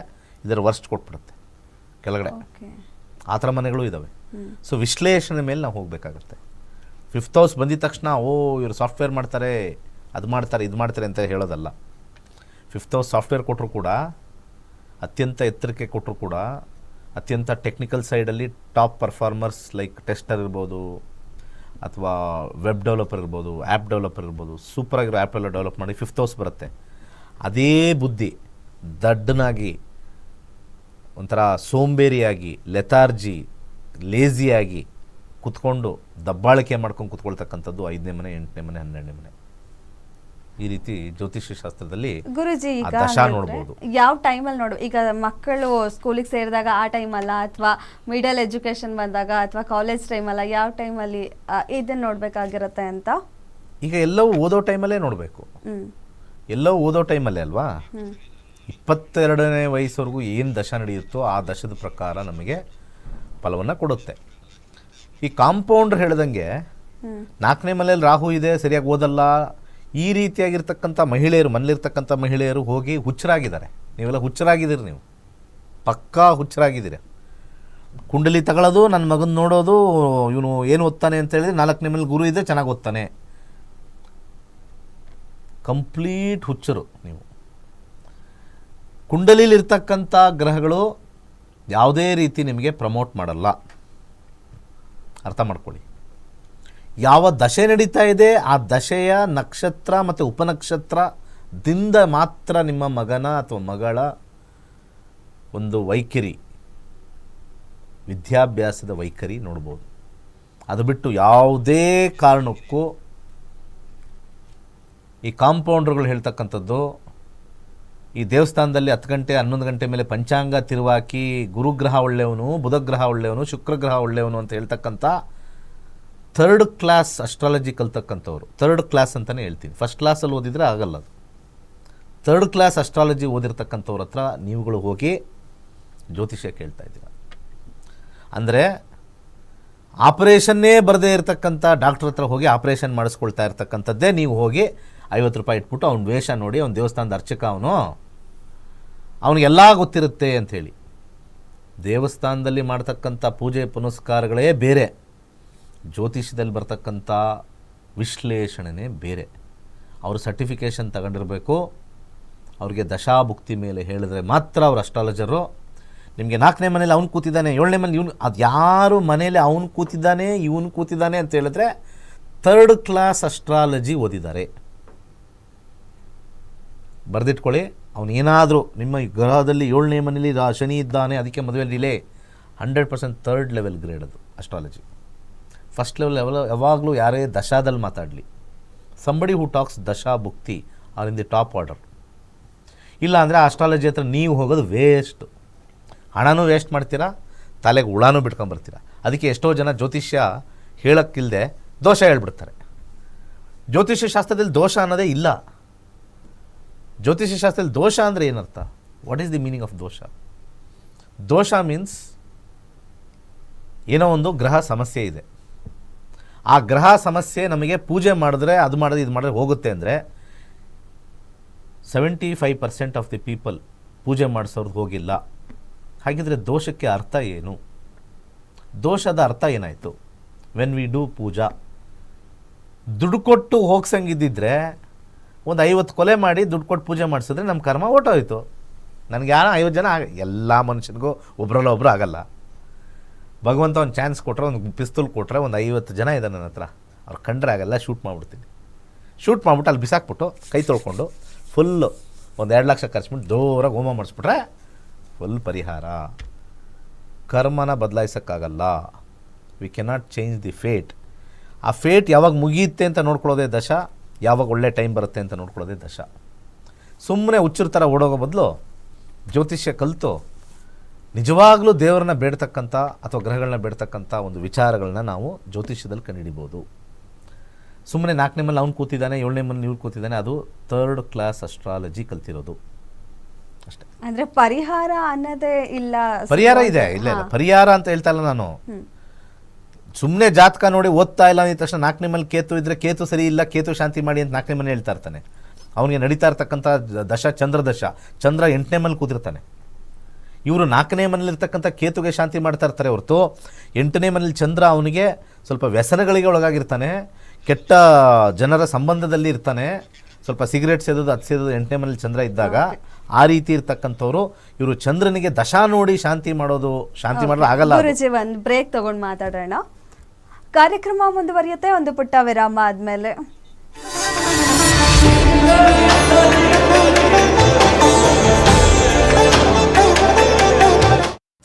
ಇದರ ವರ್ಸ್ಟ್ ಕೊಟ್ಬಿಡುತ್ತೆ. ಕೆಳಗಡೆ. ಆ ಥರ ಮನೆಗಳು ಇದ್ದಾವೆ ಸೊ ವಿಶ್ಲೇಷಣೆ ಮೇಲೆ ನಾವು ಹೋಗಬೇಕಾಗುತ್ತೆ. ಫಿಫ್ತ್ ಹೌಸ್ ಬಂದಿದ ತಕ್ಷಣ ಓ ಇವರು ಸಾಫ್ಟ್ವೇರ್ ಮಾಡ್ತಾರೆ ಅದು ಮಾಡ್ತಾರೆ ಇದು ಮಾಡ್ತಾರೆ ಅಂತ ಹೇಳೋದಲ್ಲ. ಫಿಫ್ತ್ ಹೌಸ್ ಸಾಫ್ಟ್ವೇರ್ ಕೊಟ್ಟರು ಕೂಡ ಅತ್ಯಂತ ಎತ್ತರಕ್ಕೆ ಕೊಟ್ಟರು ಕೂಡ ಅತ್ಯಂತ ಟೆಕ್ನಿಕಲ್ ಸೈಡಲ್ಲಿ ಟಾಪ್ ಪರ್ಫಾರ್ಮರ್ಸ್ ಲೈಕ್ ಟೆಸ್ಟರ್ ಇರ್ಬೋದು, ಅಥವಾ ವೆಬ್ ಡೆವಲಪರ್ ಇರ್ಬೋದು ಆ್ಯಪ್ ಡೆವಲಪರ್ ಇರ್ಬೋದು ಸೂಪರಾಗಿರೋ ಎಲ್ಲ ಡೆವಲಪ್ ಮಾಡಿ ಫಿಫ್ತ್ ಹೌಸ್ ಬರುತ್ತೆ. ಅದೇ ಬುದ್ಧಿ, ದಡ್ಡನಾಗಿ, ಒಂಥರ ಸೋಂಬೇರಿಯಾಗಿ ಲೆತಾರ್ಜಿ ಲೇಜಿಯಾಗಿ ಕುತ್ಕೊಂಡು ದಬ್ಬಾಳಿಕೆ ಮಾಡ್ಕೊಂಡು ಕುತ್ಕೊಳ್ತಕ್ಕಂಥದ್ದು ಐದನೇ ಮನೆ, ಎಂಟನೇ ಮನೆ, ಹನ್ನೆರಡನೇ ಮನೆ. ಈ ರೀತಿ ಜ್ಯೋತಿಷ್ಯ ಶಾಸ್ತ್ರದಲ್ಲಿ ಗುರುಜಿ ಈಗ ನೋಡಬಹುದು ಯಾವ ನೋಡ್ಬೋದು. ಯಾವ ಟೈಮಲ್ಲಿ ನೋಡು ಈಗ ಮಕ್ಕಳು ಸ್ಕೂಲಿಗೆ ಸೇರಿದಾಗ ಆ ಟೈಮಲ್ಲ ಅಥವಾ ಮಿಡಲ್ ಎಜುಕೇಶನ್ ಬಂದಾಗ ಅಥವಾ ಕಾಲೇಜ್ ಟೈಮಲ್ಲ ಯಾವ ಟೈಮಲ್ಲಿ ಇದನ್ನ ನೋಡ್ಬೇಕಾಗಿರುತ್ತೆ ಅಂತ? ಈಗ ಎಲ್ಲವೂ ಓದೋ ಟೈಮಲ್ಲೇ ನೋಡಬೇಕು. ಎಲ್ಲವೂ ಓದೋ ಟೈಮಲ್ಲೇ ಅಲ್ವಾ? ಇಪ್ಪತ್ತೆರಡನೇ ವಯಸ್ಸವರೆಗೂ ಏನು ದಶ ನಡೆಯುತ್ತೋ ಆ ದಶದ ಪ್ರಕಾರ ನಮಗೆ ಫಲವನ್ನು ಕೊಡುತ್ತೆ. ಈ ಕಾಂಪೌಂಡರ್ ಹೇಳ್ದಂಗೆ ನಾಲ್ಕನೇ ಮನೆಯಲ್ಲಿ ರಾಹು ಇದೆ ಸರಿಯಾಗಿ ಓದಲ್ಲ ಈ ರೀತಿಯಾಗಿರ್ತಕ್ಕಂಥ ಮಹಿಳೆಯರು ಮನೇಲಿರ್ತಕ್ಕಂಥ ಮಹಿಳೆಯರು ಹೋಗಿ ಹುಚ್ಚರಾಗಿದ್ದಾರೆ. ನೀವೆಲ್ಲ ಹುಚ್ಚರಾಗಿದ್ದೀರಿ ನೀವು. ಪಕ್ಕಾ ಹುಚ್ಚರಾಗಿದ್ದೀರಿ. ಕುಂಡಲಿ ತಗೊಳ್ಳೋದು ನನ್ನ ಮಗನ ನೋಡೋದು, ಇವನು ಏನು ಓದ್ತಾನೆ ಅಂತ ಹೇಳಿದ್ರೆ ನಾಲ್ಕು ಮೇಲೆ ಗುರು ಇದೆ ಚೆನ್ನಾಗಿ ಓದ್ತಾನೆ. ಕಂಪ್ಲೀಟ್ ಹುಚ್ಚರು ನೀವು. ಕುಂಡಲಿಲಿರ್ತಕ್ಕಂಥ ಗ್ರಹಗಳು ಯಾವುದೇ ರೀತಿ ನಿಮಗೆ ಪ್ರಮೋಟ್ ಮಾಡಲ್ಲ. ಅರ್ಥ ಮಾಡ್ಕೊಳ್ಳಿ. ಯಾವ ದಶೆ ನಡೀತಾ ಇದೆ, ಆ ದಶೆಯ ನಕ್ಷತ್ರ ಮತ್ತು ಉಪನಕ್ಷತ್ರದಿಂದ ಮಾತ್ರ ನಿಮ್ಮ ಮಗನ ಅಥವಾ ಮಗಳ ಒಂದು ವೈಖರಿ, ವಿದ್ಯಾಭ್ಯಾಸದ ವೈಖರಿ ನೋಡ್ಬೋದು. ಅದು ಬಿಟ್ಟು ಯಾವುದೇ ಕಾರಣಕ್ಕೂ ಈ ಕಾಂಪೌಂಡ್ರುಗಳು ಹೇಳ್ತಕ್ಕಂಥದ್ದು, ಈ ದೇವಸ್ಥಾನದಲ್ಲಿ ಹತ್ತು ಗಂಟೆ, ಹನ್ನೊಂದು ಗಂಟೆ ಮೇಲೆ ಪಂಚಾಂಗ ತಿರುವಾಕಿ ಗುರುಗ್ರಹ ಒಳ್ಳೆಯವನು, ಬುಧಗ್ರಹ ಒಳ್ಳೆಯವನು, ಶುಕ್ರಗ್ರಹ ಒಳ್ಳೆಯವನು ಅಂತ ಹೇಳ್ತಕ್ಕಂಥ ಥರ್ಡ್ ಕ್ಲಾಸ್ ಅಸ್ಟ್ರಾಲಜಿ ಕಲ್ತಕ್ಕಂಥವ್ರು ಥರ್ಡ್ ಕ್ಲಾಸ್ ಅಂತಲೇ ಹೇಳ್ತೀನಿ. ಫಸ್ಟ್ ಕ್ಲಾಸಲ್ಲಿ ಓದಿದರೆ ಆಗಲ್ಲ ಅದು. ಥರ್ಡ್ ಕ್ಲಾಸ್ ಅಸ್ಟ್ರಾಲಜಿ ಓದಿರ್ತಕ್ಕಂಥವ್ರ ಹತ್ರ ನೀವುಗಳು ಹೋಗಿ ಜ್ಯೋತಿಷ್ಯ ಕೇಳ್ತಾ ಇದ್ದೀರ. ಅಂದರೆ ಆಪರೇಷನ್ನೇ ಬರದೇ ಇರತಕ್ಕಂಥ ಡಾಕ್ಟ್ರ್ ಹತ್ರ ಹೋಗಿ ಆಪರೇಷನ್ ಮಾಡಿಸ್ಕೊಳ್ತಾ ಇರ್ತಕ್ಕಂಥದ್ದೇ ನೀವು ಹೋಗಿ ಐವತ್ತು ರೂಪಾಯಿ ಇಟ್ಬಿಟ್ಟು ಅವ್ನ ವೇಷ ನೋಡಿ, ಅವ್ನ ದೇವಸ್ಥಾನದ ಅರ್ಚಕ ಅವನು ಅವನಿಗೆಲ್ಲ ಗೊತ್ತಿರುತ್ತೆ ಅಂಥೇಳಿ ದೇವಸ್ಥಾನದಲ್ಲಿ ಮಾಡ್ತಕ್ಕಂಥ ಪೂಜೆ ಪುನಸ್ಕಾರಗಳೇ ಬೇರೆ. ಜ್ಯೋತಿಷ್ಯದಲ್ಲಿ ಬರ್ತಕ್ಕಂಥ ವಿಶ್ಲೇಷಣೆನೇ ಬೇರೆ. ಅವರು ಸರ್ಟಿಫಿಕೇಷನ್ ತಗೊಂಡಿರಬೇಕು, ಅವ್ರಿಗೆ ದಶಾಭುಕ್ತಿ ಮೇಲೆ ಹೇಳಿದ್ರೆ ಮಾತ್ರ ಅವ್ರು ಅಸ್ಟ್ರಾಲಜರು ನಿಮಗೆ ನಾಲ್ಕನೇ ಮನೇಲಿ ಅವ್ನು ಕೂತಿದ್ದಾನೆ, ಏಳನೇ ಮನೇಲಿ ಇವನು ಅದು ಯಾರು ಮನೇಲಿ ಅವನು ಕೂತಿದ್ದಾನೆ, ಇವನು ಕೂತಿದ್ದಾನೆ ಅಂತ ಹೇಳಿದ್ರೆ ಥರ್ಡ್ ಕ್ಲಾಸ್ ಅಸ್ಟ್ರಾಲಜಿ ಓದಿದ್ದಾರೆ. ಬರೆದಿಟ್ಕೊಳ್ಳಿ ಅವನೇನಾದರೂ ನಿಮ್ಮ ಗ್ರಹದಲ್ಲಿ ಏಳನೇ ಮನೇಲಿ ಶನಿ ಇದ್ದಾನೆ, ಅದಕ್ಕೆ ಮದುವೆ delay hundred percent third level grade ಅದು ಅಸ್ಟ್ರಾಲಜಿ ಫಸ್ಟ್ ಲೆವೆಲ್ ಲೆವೆಲ್ ಯಾವಾಗಲೂ ಯಾರೇ ದಶಾದಲ್ಲಿ ಮಾತಾಡಲಿ. Somebody who talks dasha bhukti are in the top order ಇಲ್ಲ ಅಂದರೆ ಆಸ್ಟ್ರಾಲಜಿ ಹತ್ರ ನೀವು ಹೋಗೋದು ವೇಸ್ಟು ಹಣನೂ ವೇಸ್ಟ್ ಮಾಡ್ತೀರಾ, ತಲೆಗೆ ಹುಳಾನು ಬಿಟ್ಕೊಂಬರ್ತೀರಾ ಅದಕ್ಕೆ ಎಷ್ಟೋ ಜನ ಜ್ಯೋತಿಷ್ಯ ಹೇಳೋಕ್ಕಿಲ್ಲದೆ ದೋಷ ಹೇಳ್ಬಿಡ್ತಾರೆ. ಜ್ಯೋತಿಷ್ಯ ಶಾಸ್ತ್ರದಲ್ಲಿ ದೋಷ ಅನ್ನೋದೇ ಇಲ್ಲ. ಜ್ಯೋತಿಷ್ಯ ಶಾಸ್ತ್ರದಲ್ಲಿ ದೋಷ ಅಂದರೆ ಏನರ್ಥ? What is the meaning of dosha? Dosha means ಏನೋ ಒಂದು ಗ್ರಹ ಸಮಸ್ಯೆ ಇದೆ. ಆ ಗ್ರಹ ಸಮಸ್ಯೆ ನಮಗೆ ಪೂಜೆ ಮಾಡಿದ್ರೆ, ಅದು ಮಾಡಿದ್ರೆ, ಇದು ಮಾಡಿದ್ರೆ ಹೋಗುತ್ತೆ ಅಂದರೆ seventy five percent of the people ಪೂಜೆ ಮಾಡಿಸೋರ್ದು ಹೋಗಿಲ್ಲ. ಹಾಗಿದ್ರೆ ದೋಷಕ್ಕೆ ಅರ್ಥ ಏನು? ದೋಷದ ಅರ್ಥ ಏನಾಯಿತು? ವೆನ್ ವಿ ಡೂ ಪೂಜಾ ದುಡ್ಡು ಕೊಟ್ಟು ಹೋಗ್ಸಂಗಿದ್ದಿದ್ರೆ, ಒಂದು ಐವತ್ತು ಕೊಲೆ ಮಾಡಿ ದುಡ್ಡು ಕೊಟ್ಟು ಪೂಜೆ ಮಾಡಿಸಿದ್ರೆ ನಮ್ಮ ಕರ್ಮ ಓಟೋಯ್ತು ನನಗೆ ಯಾರು ಐವತ್ತು ಜನ ಎಲ್ಲ ಮನುಷ್ಯನಿಗೂ ಒಬ್ರಲ್ಲ ಒಬ್ಬರು ಆಗಲ್ಲ. ಭಗವಂತ ಒಂದು ಚಾನ್ಸ್ ಕೊಟ್ಟರೆ ಒಂದು ಪಿಸ್ತೂಲ್ ಕೊಟ್ಟರೆ ಒಂದು ಐವತ್ತು ಜನ ಇದೆ ನನ್ನ ಹತ್ರ. ಅವ್ರು ಕಂಡ್ರೆ ಆಗಲ್ಲ ಶೂಟ್ ಮಾಡಿಬಿಡ್ತೀನಿ. ಶೂಟ್ ಮಾಡಿಬಿಟ್ಟು ಅಲ್ಲಿ ಬಿಸಾಕ್ಬಿಟ್ಟು ಕೈ ತೊಳ್ಕೊಂಡು ಫುಲ್ಲು ಒಂದು ಎರಡು ಲಕ್ಷ ಖರ್ಚುಬಿಟ್ಟು ಜೋರಾಗಿ ಹೋಮ ಮಾಡಿಸ್ಬಿಟ್ರೆ ಫುಲ್ ಪರಿಹಾರ. ಕರ್ಮನ ಬದಲಾಯಿಸೋಕ್ಕಾಗಲ್ಲ. We cannot change the fate ಆ ಫೇಟ್ ಯಾವಾಗ ಮುಗಿಯುತ್ತೆ ಅಂತ ನೋಡ್ಕೊಳ್ಳೋದೇ ದಶ, ಯಾವಾಗ ಒಳ್ಳೆ ಟೈಮ್ ಬರುತ್ತೆ ಅಂತ ನೋಡ್ಕೊಳ್ಳೋದೇ ದಶ. ಸುಮ್ಮನೆ ಹುಚ್ಚರ ಥರ ಓಡೋಗೋ ಬದಲು ಜ್ಯೋತಿಷ್ಯ ಕಲಿತು ನಿಜವಾಗ್ಲೂ ದೇವರನ್ನ ಬೇಡ್ತಕ್ಕಂಥ ಅಥವಾ ಗ್ರಹಗಳನ್ನ ಬೇಡ್ತಕ್ಕಂಥ ಒಂದು ವಿಚಾರಗಳನ್ನ ನಾವು ಜ್ಯೋತಿಷ್ಯದಲ್ಲಿ ಕಂಡುಹಿಡಿಬೋದು. ಸುಮ್ಮನೆ ನಾಲ್ಕನೇ ಮೇಲೆ ಅವ್ನು ಕೂತಿದ್ದಾನೆ ಏಳನೇ ಮೇಲೆ ನೀವು ಕೂತಿದ್ದಾನೆ ಅದು ಥರ್ಡ್ ಕ್ಲಾಸ್ ಅಸ್ಟ್ರಾಲಜಿ ಕಲ್ತಿರೋದು. ಅಷ್ಟೇ. ಅಂದ್ರೆ ಪರಿಹಾರ ಅನ್ನೋದೇ ಇಲ್ಲ ಪರಿಹಾರ ಇದೆ ಇಲ್ಲ ಇಲ್ಲ. ಪರಿಹಾರ ಅಂತ ಹೇಳ್ತಾ ಇಲ್ಲ ನಾನು. ಸುಮ್ಮನೆ ಜಾತಕ ನೋಡಿ ಓದ್ತಾ ಇಲ್ಲ ಅಂದ ತಕ್ಷಣ ನಾಲ್ಕನೇ ಮೇಲೆ ಕೇತು ಇದ್ರೆ ಕೇತು ಸರಿ ಇಲ್ಲ ಕೇತು ಶಾಂತಿ ಮಾಡಿ ಅಂತ ನಾಲ್ಕನೇ ಮನೆ ಹೇಳ್ತಾ ಇರ್ತಾನೆ. ಅವನಿಗೆ ನಡೀತಾ ಇರ್ತಕ್ಕಂಥ ದಶ ಚಂದ್ರ ದಶ ಚಂದ್ರ ಎಂಟನೇ ಮೇಲೆ ಕೂತಿರ್ತಾನೆ. ಇವರು ನಾಲ್ಕನೇ ಮನೇಲಿರ್ತಕ್ಕಂಥ ಕೇತುಗೆ ಶಾಂತಿ ಮಾಡ್ತಾ ಇರ್ತಾರೆ ಹೊರತು. ಎಂಟನೇ ಮನೇಲಿ ಚಂದ್ರ ಅವನಿಗೆ ಸ್ವಲ್ಪ ವ್ಯಸನಗಳಿಗೆ ಒಳಗಾಗಿರ್ತಾನೆ. ಕೆಟ್ಟ ಜನರ ಸಂಬಂಧದಲ್ಲಿ ಇರ್ತಾನೆ. ಸ್ವಲ್ಪ ಸಿಗರೇಟ್ ಸೇದೋದು ಅದು ಸೇದೋದು ಎಂಟನೇ ಮನೇಲಿ ಚಂದ್ರ ಇದ್ದಾಗ ಆ ರೀತಿ ಇರ್ತಕ್ಕಂಥವ್ರು. ಇವರು ಚಂದ್ರನಿಗೆ ದಶಾ ನೋಡಿ ಶಾಂತಿ ಮಾಡೋದು ಶಾಂತಿ ಮಾಡಲು ಆಗಲ್ಲ ಒಂದು ಬ್ರೇಕ್ ತಗೊಂಡು ಮಾತಾಡೋಣ. ಕಾರ್ಯಕ್ರಮ ಮುಂದುವರಿಯುತ್ತೆ ಒಂದು ಪುಟ್ಟ ವಿರಾಮ ಆದ್ಮೇಲೆ.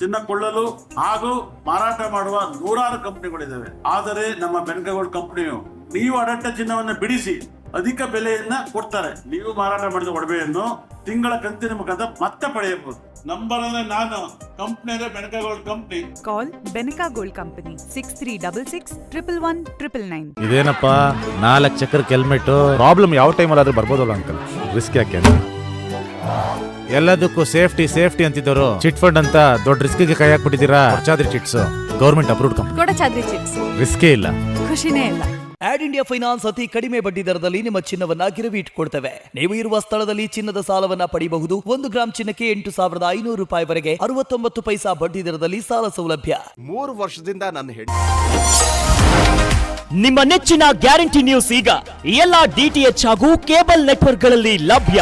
ಚಿನ್ನ ಕೊಳ್ಳಲು ಹಾಗೂ ಮಾರಾಟ ಮಾಡುವ ನೂರಾರು ಕಂಪನಿಗಳಿದ್ದಾವೆ. ಆದರೆ ನಮ್ಮ ಬೆನ್ಕಗೋಲ್ಡ್ ಕಂಪನಿಯು ನೀವು ಅಡಟ್ಟ ಚಿನ್ನವನ್ನು ಬಿಡಿಸಿ ಅಧಿಕ ಬೆಲೆಯನ್ನ ಕೊಡ್ತಾರೆ. ನೀವು ಮಾರಾಟ ಮಾಡಿದ ಒಡವೆಯನ್ನು ತಿಂಗಳ ಕಂತಿನ ಮುಖಾಂತರ ಮತ್ತೆ ಪಡೆಯಬಹುದು. ನಂಬರ್ ಅಂದ್ರೆ ನಾನು ಕಂಪನಿ. ಅಂದ್ರೆ ಬೆನ್ಕಗೋಲ್ಡ್ company Call Benica Gold Company 6366 111 999. ಇದೇನಪ್ಪ? ನಾಲ್ಕು ಚಕ್ರಕ್ಕೆ ಹೆಲ್ಮೆಟ್ ಪ್ರಾಬ್ಲಮ್ ಯಾವ ಟೈಮಲ್ಲಿ ಆದ್ರೂ ಬರ್ಬೋದಲ್ಲ ಅಂಕಲ್ ರಿಸ್ಕ್ ಯಾಕೆ ಎಲ್ಲದಕ್ಕೂ ಸೇಫ್ಟಿ ಸೇಫ್ಟಿ ಅಂತಿದ್ದರು. ಚಿಟ್ ಫಂಡ್ ಅಂತ ದೊಡ್ಡ ರಿಸ್ಕ್ಗೆ ಕೈ ಹಾಕ್ಬಿಟ್ಟಿದ್ದೀರಾ? ಚಾದ್ರಿ chits. Government approve company Kodachadri ರಿಸ್ಕೇ ಇಲ್ಲ. ಖುಷಿನೇ ಇಲ್ಲ. ಆಡ್ ಇಂಡಿಯಾ ಫೈನಾನ್ಸ್ ಅತಿ ಕಡಿಮೆ ಬಡ್ಡಿ ದರದಲ್ಲಿ ನಿಮ್ಮ ಚಿನ್ನವನ್ನ ಗಿರವಿ ಇಟ್ಕೊಳ್ತೇವೆ ನೀವು ಇರುವ ಸ್ಥಳದಲ್ಲಿ ಚಿನ್ನದ ಸಾಲವನ್ನ ಪಡೆಯಬಹುದು ಒಂದು ಗ್ರಾಂ ಚಿನ್ನಕ್ಕೆ ಎಂಟು ಸಾವಿರದ ಐನೂರು ರೂಪಾಯಿವರೆಗೆ ಅರವತ್ತೊಂಬತ್ತು ಪೈಸಾ ಬಡ್ಡಿ ದರದಲ್ಲಿ ಸಾಲ ಸೌಲಭ್ಯ. ಮೂರು ವರ್ಷದಿಂದ ನನ್ನ ಹೇಳಿ ನಿಮ್ಮ ನೆಚ್ಚಿನ ಗ್ಯಾರಂಟಿ ನ್ಯೂಸ್ ಈಗ ಎಲ್ಲಾ ಡಿಟಿಎಚ್ ಹಾಗೂ ಕೇಬಲ್ ನೆಟ್ವರ್ಕ್ಗಳಲ್ಲಿ ಲಭ್ಯ.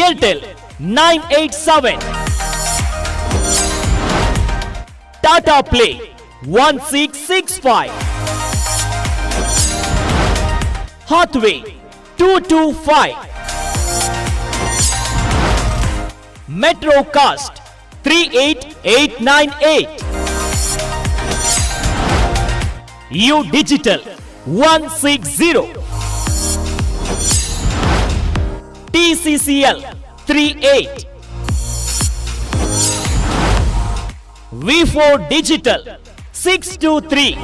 Airtel nine eight seven Tata play one six six five Hathway two two five metro cast three eight eight nine eight U digital one six zero TCCL 38. V4 Digital 623.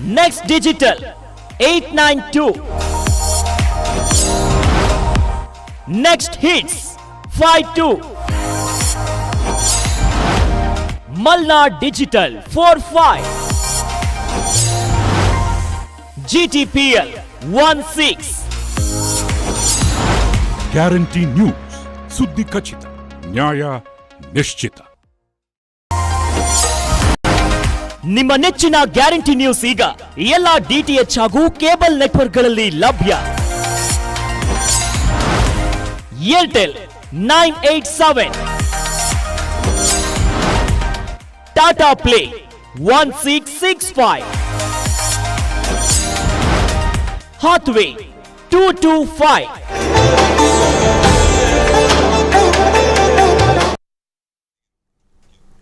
Next Digital 892. Next Hits 52. Malnar Digital 45. GTPL 16 guarantee news ಸುದ್ದಿ ಖಚಿತ ನ್ಯಾಯ ನಿಶ್ಚಿತ ನಿಮ್ಮ ನೆಚ್ಚಿನ guarantee news ಈಗ ಎಲ್ಲಾ DTH ಹಾಗೂ cable ನೆಟ್ವರ್ಕ್ಗಳಲ್ಲಿ ಲಭ್ಯ. Airtel nine eight seven. Tata play one six six five. Hathaway 225.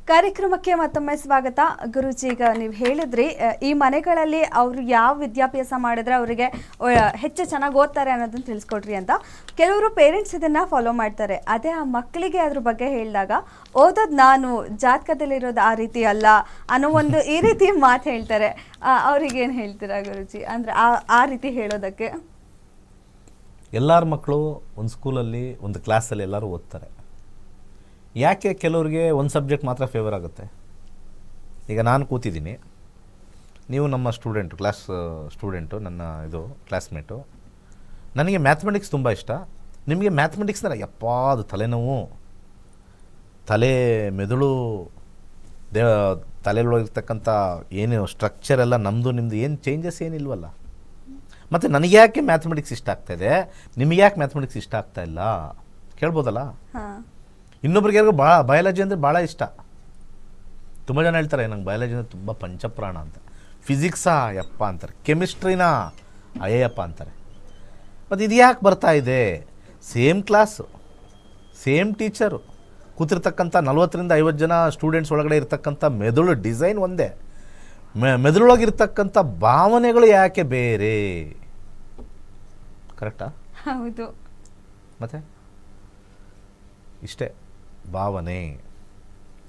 ಕಾರ್ಯಕ್ರಮಕ್ಕೆ ಮತ್ತೊಮ್ಮೆ ಸ್ವಾಗತ. ಗುರುಜಿ ಈಗ ನೀವು ಹೇಳಿದ್ರಿ ಈ ಮನೆಗಳಲ್ಲಿ ಅವರು ಯಾವ ವಿದ್ಯಾಭ್ಯಾಸ ಮಾಡಿದ್ರೆ ಅವರಿಗೆ ಹೆಚ್ಚು ಚೆನ್ನಾಗಿ ಓದ್ತಾರೆ ಅನ್ನೋದನ್ನ ತಿಳಿಸ್ಕೊಡ್ರಿ ಅಂತ. ಕೆಲವರು ಪೇರೆಂಟ್ಸ್ ಇದನ್ನ ಫಾಲೋ ಮಾಡ್ತಾರೆ. ಅದೇ ಆ ಮಕ್ಕಳಿಗೆ ಅದ್ರ ಬಗ್ಗೆ ಹೇಳಿದಾಗ ಓದೋದು ನಾನು ಜಾತಕದಲ್ಲಿರೋದು ಆ ರೀತಿ ಅಲ್ಲ ಅನ್ನೋ ಒಂದು ಈ ರೀತಿ ಮಾತು ಹೇಳ್ತಾರೆ. ಅವ್ರಿಗೆ ಏನು ಹೇಳ್ತೀರಾ ಗುರುಜಿ? ಅಂದ್ರೆ ಆ ಆ ರೀತಿ ಹೇಳೋದಕ್ಕೆ. ಎಲ್ಲರ ಮಕ್ಕಳು ಒಂದು ಸ್ಕೂಲಲ್ಲಿ ಒಂದು ಕ್ಲಾಸಲ್ಲಿ ಎಲ್ಲರೂ ಓದ್ತಾರೆ. ಯಾಕೆ ಕೆಲವರಿಗೆ ಒಂದು ಸಬ್ಜೆಕ್ಟ್ ಮಾತ್ರ ಫೇವರ್ ಆಗುತ್ತೆ? ಈಗ ನಾನು ಕೂತಿದ್ದೀನಿ. ನೀವು ನಮ್ಮ ಸ್ಟೂಡೆಂಟು ಕ್ಲಾಸ್ ಸ್ಟೂಡೆಂಟು ನನ್ನ ಇದು ಕ್ಲಾಸ್ಮೇಟು ನನಗೆ ಮ್ಯಾಥಮೆಟಿಕ್ಸ್ ತುಂಬ ಇಷ್ಟ. ನಿಮಗೆ ಮ್ಯಾಥಮೆಟಿಕ್ಸ್ನ ಯಪ್ಪ, ಅದು ತಲೆನೋವು. ತಲೆ ಮೆದುಳು, ದೇ, ತಲೆಯೊಳಗಿರ್ತಕ್ಕಂಥ ಏನು ಸ್ಟ್ರಕ್ಚರ್ ಎಲ್ಲ ನಮ್ಮದು ನಿಮ್ಮದು ಏನು ಚೇಂಜಸ್ ಏನಿಲ್ವಲ್ಲ. ಮತ್ತು ನನಗೆ ಯಾಕೆ ಮ್ಯಾಥಮೆಟಿಕ್ಸ್ ಇಷ್ಟ ಆಗ್ತಾಯಿದೆ ನಿಮಗೆ ಯಾಕೆ ಮ್ಯಾಥಮೆಟಿಕ್ಸ್ ಇಷ್ಟ ಆಗ್ತಾ ಇಲ್ಲ? ಕೇಳ್ಬೋದಲ್ಲ? ಇನ್ನೊಬ್ರಿಗೆ ಯಾರಿಗೂ ಭಾಳ ಬಯಾಲಜಿ ಅಂದರೆ ಭಾಳ ಇಷ್ಟ. ತುಂಬ ಜನ ಹೇಳ್ತಾರೆ ನಂಗೆ ಬಯಾಲಜಿ ಅಂದರೆ ತುಂಬ ಪಂಚಪ್ರಾಣ ಅಂತ. ಫಿಸಿಕ್ಸಾ ಯಪ್ಪ ಅಂತಾರೆ. ಕೆಮಿಸ್ಟ್ರಿನಾ ಅಯ್ಯಪ್ಪ ಅಂತಾರೆ. ಮತ್ತು ಇದು ಯಾಕೆ ಬರ್ತಾ ಇದೆ? ಸೇಮ್ ಕ್ಲಾಸು ಸೇಮ್ ಟೀಚರು ಕೂತಿರ್ತಕ್ಕಂಥ ನಲ್ವತ್ತರಿಂದ ಐವತ್ತು ಜನ ಸ್ಟೂಡೆಂಟ್ಸ್ ಒಳಗಡೆ ಇರ್ತಕ್ಕಂಥ ಮೆದುಳು ಡಿಸೈನ್ ಒಂದೇ. ಮೆ ಮೆದುಳೊಳಗಿರ್ತಕ್ಕಂಥ ಭಾವನೆಗಳು ಯಾಕೆ ಬೇರೆ? ಕರೆಕ್ಟಾ? ಹೌದು. ಮತ್ತೆ? ಇಷ್ಟೇ. ಭಾವನೆ.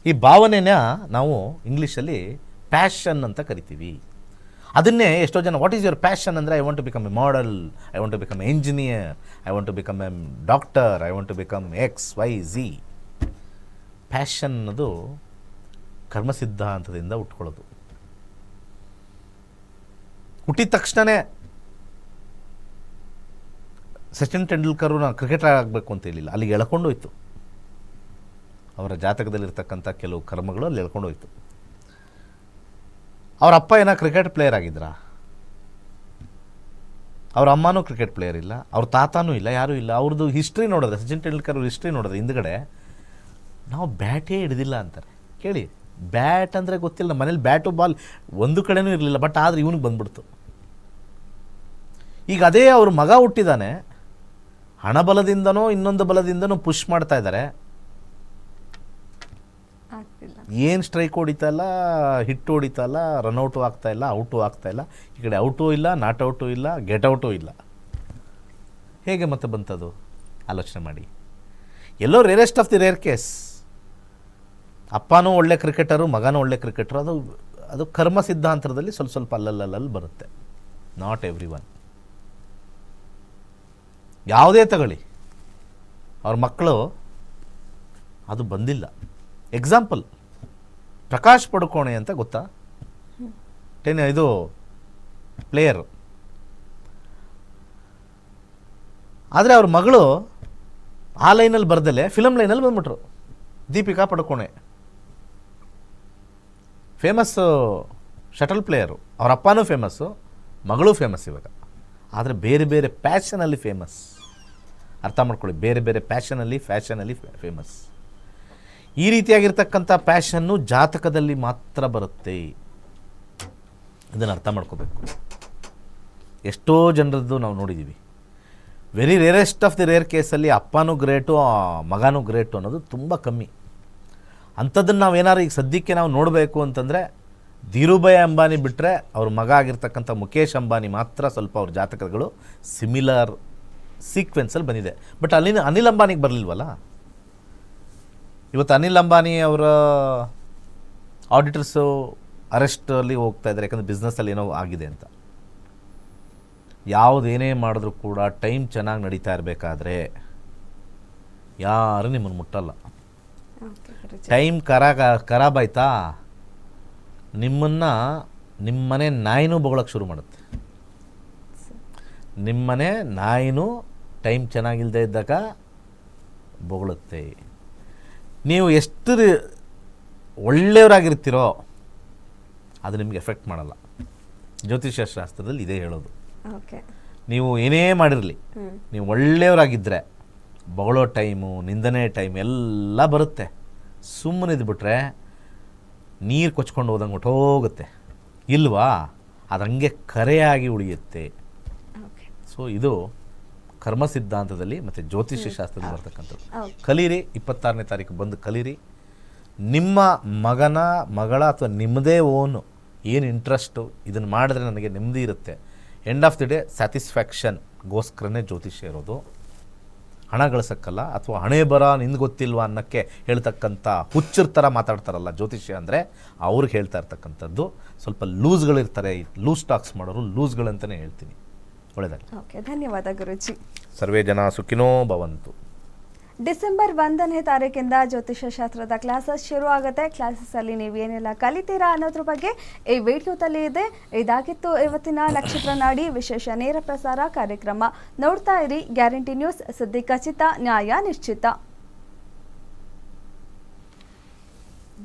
ಈ ಭಾವನೆನ ನಾವು ಇಂಗ್ಲೀಷಲ್ಲಿ ಪ್ಯಾಷನ್ ಅಂತ ಕರಿತೀವಿ. ಅದನ್ನೇ ಎಷ್ಟೋ ಜನ ವಾಟ್ ಈಸ್ ಯುವರ್ ಪ್ಯಾಷನ್ ಅಂದರೆ I want to become a model I want to become engineer I want to become a doctor I want to become X Y Z passion ಅನ್ನೋದು ಕರ್ಮ ಸಿದ್ಧಾಂತದಿಂದ ಉಟ್ಕೊಳ್ಳೋದು. ಹುಟ್ಟಿದ ತಕ್ಷಣವೇ ಸಚಿನ್ ತೆಂಡೂಲ್ಕರ್ ನಾನು ಕ್ರಿಕೆಟರ್ ಆಗಬೇಕು ಅಂತ ಹೇಳಿಲ್ಲ. ಅಲ್ಲಿಗೆ ಎಳ್ಕೊಂಡೋಯ್ತು. ಅವರ ಜಾತಕದಲ್ಲಿರ್ತಕ್ಕಂಥ ಕೆಲವು ಕರ್ಮಗಳು ಅಲ್ಲಿ ಎಳ್ಕೊಂಡೋಯ್ತು. ಅವರ ಅಪ್ಪ ಏನ ಕ್ರಿಕೆಟ್ ಪ್ಲೇಯರ್ ಆಗಿದ್ರಾ. ಅವ್ರ ಅಮ್ಮನೂ ಕ್ರಿಕೆಟ್ ಪ್ಲೇಯರ್ ಇಲ್ಲ, ಅವ್ರ ತಾತನೂ ಇಲ್ಲ, ಯಾರೂ ಇಲ್ಲ. ಅವ್ರದ್ದು ಹಿಸ್ಟ್ರಿ ನೋಡಿದ್ರೆ ಸಚಿನ್ ತೆಂಡೂಲ್ಕರ್ ಹಿಸ್ಟ್ರಿ ನೋಡಿದ್ರೆ ಹಿಂದ್ಗಡೆ ನಾವು ಬ್ಯಾಟೇ ಹಿಡಿದಿಲ್ಲ ಅಂತಾರೆ. ಕೇಳಿ ಬ್ಯಾಟ್ ಅಂದರೆ ಗೊತ್ತಿಲ್ಲ, ಮನೇಲಿ ಬ್ಯಾಟು ಬಾಲ್ ಒಂದು ಕಡೆನೂ ಇರಲಿಲ್ಲ ಬಟ್ ಆದರೆ ಇವನಿಗೆ ಬಂದ್ಬಿಡ್ತು. ಈಗ ಅದೇ ಅವ್ರ ಮಗ ಹುಟ್ಟಿದಾನೆ ಹಣಬಲದಿಂದನೋ ಇನ್ನೊಂದು ಬಲದಿಂದನೋ ಪುಷ್ ಮಾಡ್ತಾ ಇದ್ದಾರೆ ಏನು ಸ್ಟ್ರೈಕ್ ಹೊಡಿತಾ ಇಲ್ಲ ಹಿಟ್ಟು ಹೊಡಿತಾ ಇಲ್ಲ ರನ್ಔಟು ಆಗ್ತಾ ಇಲ್ಲ, ಔಟು ಆಗ್ತಾ ಇಲ್ಲ. ಈ ಕಡೆ ಔಟು ಇಲ್ಲ, ನಾಟ್ ಔಟು ಇಲ್ಲ, ಗೆಟ್ ಔಟು ಇಲ್ಲ. ಹೇಗೆ ಮತ್ತೆ ಬಂತದು? ಆಲೋಚನೆ ಮಾಡಿ. ಎಲ್ಲೋ rarest of the rare case. ಅಪ್ಪನೂ ಒಳ್ಳೆ ಕ್ರಿಕೆಟರು, ಮಗನೂ ಒಳ್ಳೆ ಕ್ರಿಕೆಟರು, ಅದು ಅದು ಕರ್ಮ ಸಿದ್ಧಾಂತದಲ್ಲಿ ಸ್ವಲ್ಪ ಸ್ವಲ್ಪ ಅಲ್ಲಲ್ಲಲ್ಲಿ ಬರುತ್ತೆ. ನಾಟ್ ಎವ್ರಿ ಒನ್ ಯಾವುದೇ ತಗೊಳ್ಳಿ. ಅವ್ರ ಮಕ್ಕಳು, ಅದು ಬಂದಿಲ್ಲ. ಎಕ್ಸಾಂಪಲ್ ಪ್ರಕಾಶ್ ಪಡುಕೋಣೆ ಅಂತ ಗೊತ್ತಾ? ಟೆನ್, ಇದು ಪ್ಲೇಯರ್ ಆದರೆ ಅವ್ರ ಮಗಳು ಆ ಲೈನಲ್ಲಿ ಬರ್ದಲೆ ಫಿಲಮ್ ಲೈನಲ್ಲಿ ಬಂದ್ಬಿಟ್ರು. Deepika Padukone. Famous shuttle player ಅವ್ರ ಅಪ್ಪನೂ ಫೇಮಸ್ಸು ಮಗಳು ಫೇಮಸ್ ಇವಾಗ. ಆದರೆ ಬೇರೆ ಬೇರೆ ಪ್ಯಾಷನಲ್ಲಿ ಫೇಮಸ್ ಅರ್ಥ ಮಾಡ್ಕೊಳ್ಳಿ, ಬೇರೆ ಬೇರೆ ಪ್ಯಾಷನಲ್ಲಿ ಫ್ಯಾಷನಲ್ಲಿ ಫೇಮಸ್ ಈ ರೀತಿಯಾಗಿರ್ತಕ್ಕಂಥ ಪ್ಯಾಷನ್ನು ಜಾತಕದಲ್ಲಿ ಮಾತ್ರ ಬರುತ್ತೆ. ಇದನ್ನು ಅರ್ಥ ಮಾಡ್ಕೋಬೇಕು. ಎಷ್ಟೋ ಜನರದ್ದು ನಾವು ನೋಡಿದ್ದೀವಿ very rarest of the rare ಕೇಸಲ್ಲಿ ಅಪ್ಪನೂ ಗ್ರೇಟು ಮಗನೂ ಗ್ರೇಟು ಅನ್ನೋದು ತುಂಬ ಕಮ್ಮಿ. ಅಂಥದ್ದನ್ನು ನಾವು ಏನಾದ್ರು ಈಗ ಸದ್ಯಕ್ಕೆ ನಾವು ನೋಡಬೇಕು ಅಂತಂದರೆ ಧೀರುಭಯ ಅಂಬಾನಿ ಬಿಟ್ಟರೆ ಅವ್ರ ಮಗ ಆಗಿರ್ತಕ್ಕಂಥ ಮುಖೇಶ್ ಅಂಬಾನಿ ಮಾತ್ರ ಸ್ವಲ್ಪ ಅವ್ರ ಜಾತಕಗಳು ಸಿಮಿಲರ್ ಸೀಕ್ವೆನ್ಸಲ್ಲಿ ಬಂದಿದೆ. ಬಟ್ ಅಲ್ಲಿನ ಅನಿಲ್ ಅಂಬಾನಿಗೆ ಬರಲಿಲ್ವಲ್ಲ? ಇವತ್ತು ಅನಿಲ್ ಅಂಬಾನಿ ಅವರ ಆಡಿಟರ್ಸು ಅರೆಸ್ಟಲ್ಲಿ ಹೋಗ್ತಾ ಇದ್ದಾರೆ ಯಾಕಂದರೆ ಬಿಸ್ನೆಸ್ಸಲ್ಲಿ ಏನೋ ಆಗಿದೆ ಅಂತ. ಯಾವುದೇನೇ ಮಾಡಿದ್ರೂ ಕೂಡ ಟೈಮ್ ಚೆನ್ನಾಗಿ ನಡೀತಾ ಇರಬೇಕಾದ್ರೆ ಯಾರು ನಿಮ್ಮನ್ನು ಮುಟ್ಟಲ್ಲ. ಟೈಮ್ ಕರಾಗ ಖರಾಬ್ ಆಯ್ತಾ? ನಿಮ್ಮನ್ನು ನಿಮ್ಮನೆ ನಾಯಿನೂ ಬೊಗಳಕ್ಕೆ ಶುರು ಮಾಡುತ್ತೆ. ನಿಮ್ಮನೆ ನಾಯಿನೂ ಟೈಮ್ ಚೆನ್ನಾಗಿಲ್ಲದೆ ಇದ್ದಾಗ ಬೊಗಳುತ್ತೆ. ನೀವು ಎಷ್ಟು ಒಳ್ಳೆಯವರಾಗಿರ್ತೀರೋ ಅದು ನಿಮಗೆ ಎಫೆಕ್ಟ್ ಮಾಡಲ್ಲ. ಜ್ಯೋತಿಷ್ಯ ಶಾಸ್ತ್ರದಲ್ಲಿ ಇದೇ ಹೇಳೋದು. ಓಕೆ. ನೀವು ಏನೇ ಮಾಡಿರಲಿ ನೀವು ಒಳ್ಳೆಯವರಾಗಿದ್ದರೆ ಬಗಳೋ ಟೈಮು ನಿಂದನೆ ಟೈಮ್ ಎಲ್ಲ ಬರುತ್ತೆ. ಸುಮ್ಮನೆ ಇದ್ಬಿಟ್ರೆ ನೀರು ಕೊಚ್ಕೊಂಡು ಹೋದಂಗೆ ಹೊಟ್ಟೋಗುತ್ತೆ ಇಲ್ವಾ? ಅದು ಹಂಗೆ ಕರೆಯಾಗಿ ಉಳಿಯುತ್ತೆ. ಓಕೆ. ಸೊ ಇದು ಕರ್ಮ ಸಿದ್ಧಾಂತದಲ್ಲಿ ಮತ್ತು ಜ್ಯೋತಿಷ್ಯ ಶಾಸ್ತ್ರದಲ್ಲಿ ಬರ್ತಕ್ಕಂಥದ್ದು. ಕಲೀರಿ ಇಪ್ಪತ್ತಾರನೇ ತಾರೀಕು ಬಂದು ಕಲೀರಿ. ನಿಮ್ಮ ಮಗನ ಮಗಳ ಅಥವಾ ನಿಮ್ಮದೇ ಓನು ಏನು ಇಂಟ್ರೆಸ್ಟು ಇದನ್ನು ಮಾಡಿದ್ರೆ ನನಗೆ ನೆಮ್ಮದಿ ಇರುತ್ತೆ. ಎಂಡ್ ಆಫ್ ದಿ ಡೇ ಸ್ಯಾಟಿಸ್ಫ್ಯಾಕ್ಷನ್ಗೋಸ್ಕರನೇ ಜ್ಯೋತಿಷ್ಯ ಇರೋದು. ಹಣ ಗಳಿಸಕ್ಕಲ್ಲ ಅಥವಾ ಹಣೆ ಬರ ನಿಂದು ಗೊತ್ತಿಲ್ವಾ ಅನ್ನೋಕ್ಕೆ ಹೇಳ್ತಕ್ಕಂಥ ಹುಚ್ಚರ ಥರ ಮಾತಾಡ್ತಾರಲ್ಲ ಜ್ಯೋತಿಷ್ಯ ಅಂದರೆ ಅವ್ರಿಗೆ ಹೇಳ್ತಾ ಇರ್ತಕ್ಕಂಥದ್ದು. ಸ್ವಲ್ಪ ಲೂಸ್ಗಳಿರ್ತಾರೆ ಲೂಸ್ ಟಾಕ್ಸ್ ಮಾಡೋರು ಲೂಸ್ಗಳಂತಲೇ ಹೇಳ್ತೀನಿ. ಒಳ್ಳೆಯದಾಗಲಿ ಓಕೆ ಧನ್ಯವಾದ ಗುರುಜಿ. ಸರ್ವೇ ಜನ ಸುಖಿನೋ ಭವಂತು. ಡಿಸೆಂಬರ್ ಒಂದನೇ ತಾರೀಕಿಂದ ಜ್ಯೋತಿಷ್ಯ ಶಾಸ್ತ್ರದ ಕ್ಲಾಸಸ್ ಶುರು ಆಗುತ್ತೆ ಕ್ಲಾಸಸ್ ಅಲ್ಲಿ ನೀವು ಏನೆಲ್ಲ ಕಲಿತೀರಾ ಅನ್ನೋದ್ರ ಬಗ್ಗೆ ಈ ವಿಡಿಯೋದಲ್ಲಿ ಇದೆ. ಇದಾಗಿತ್ತು ಇವತ್ತಿನ ನಕ್ಷತ್ರ ನಾಡಿ ವಿಶೇಷ ನೇರ ಪ್ರಸಾರ ಕಾರ್ಯಕ್ರಮ. ನೋಡ್ತಾ ಇರಿ ಗ್ಯಾರಂಟಿ ನ್ಯೂಸ್ ಸುದ್ದಿ ಖಚಿತ ನ್ಯಾಯ ನಿಶ್ಚಿತ.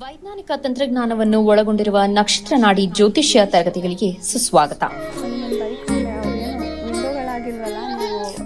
ವೈಜ್ಞಾನಿಕ ತಂತ್ರಜ್ಞಾನವನ್ನು ಒಳಗೊಂಡಿರುವ ನಕ್ಷತ್ರ ನಾಡಿ ಜ್ಯೋತಿಷ್ಯ ತರಗತಿಗಳಿಗೆ ಸುಸ್ವಾಗತ.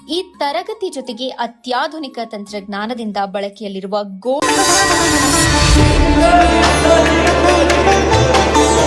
ಈ ತರಗತಿ ಜೊತೆಗೆ ಅತ್ಯಾಧುನಿಕ ತಂತ್ರಜ್ಞಾನದಿಂದ ಬಳಕೆಯಲ್ಲಿರುವ ಗೋ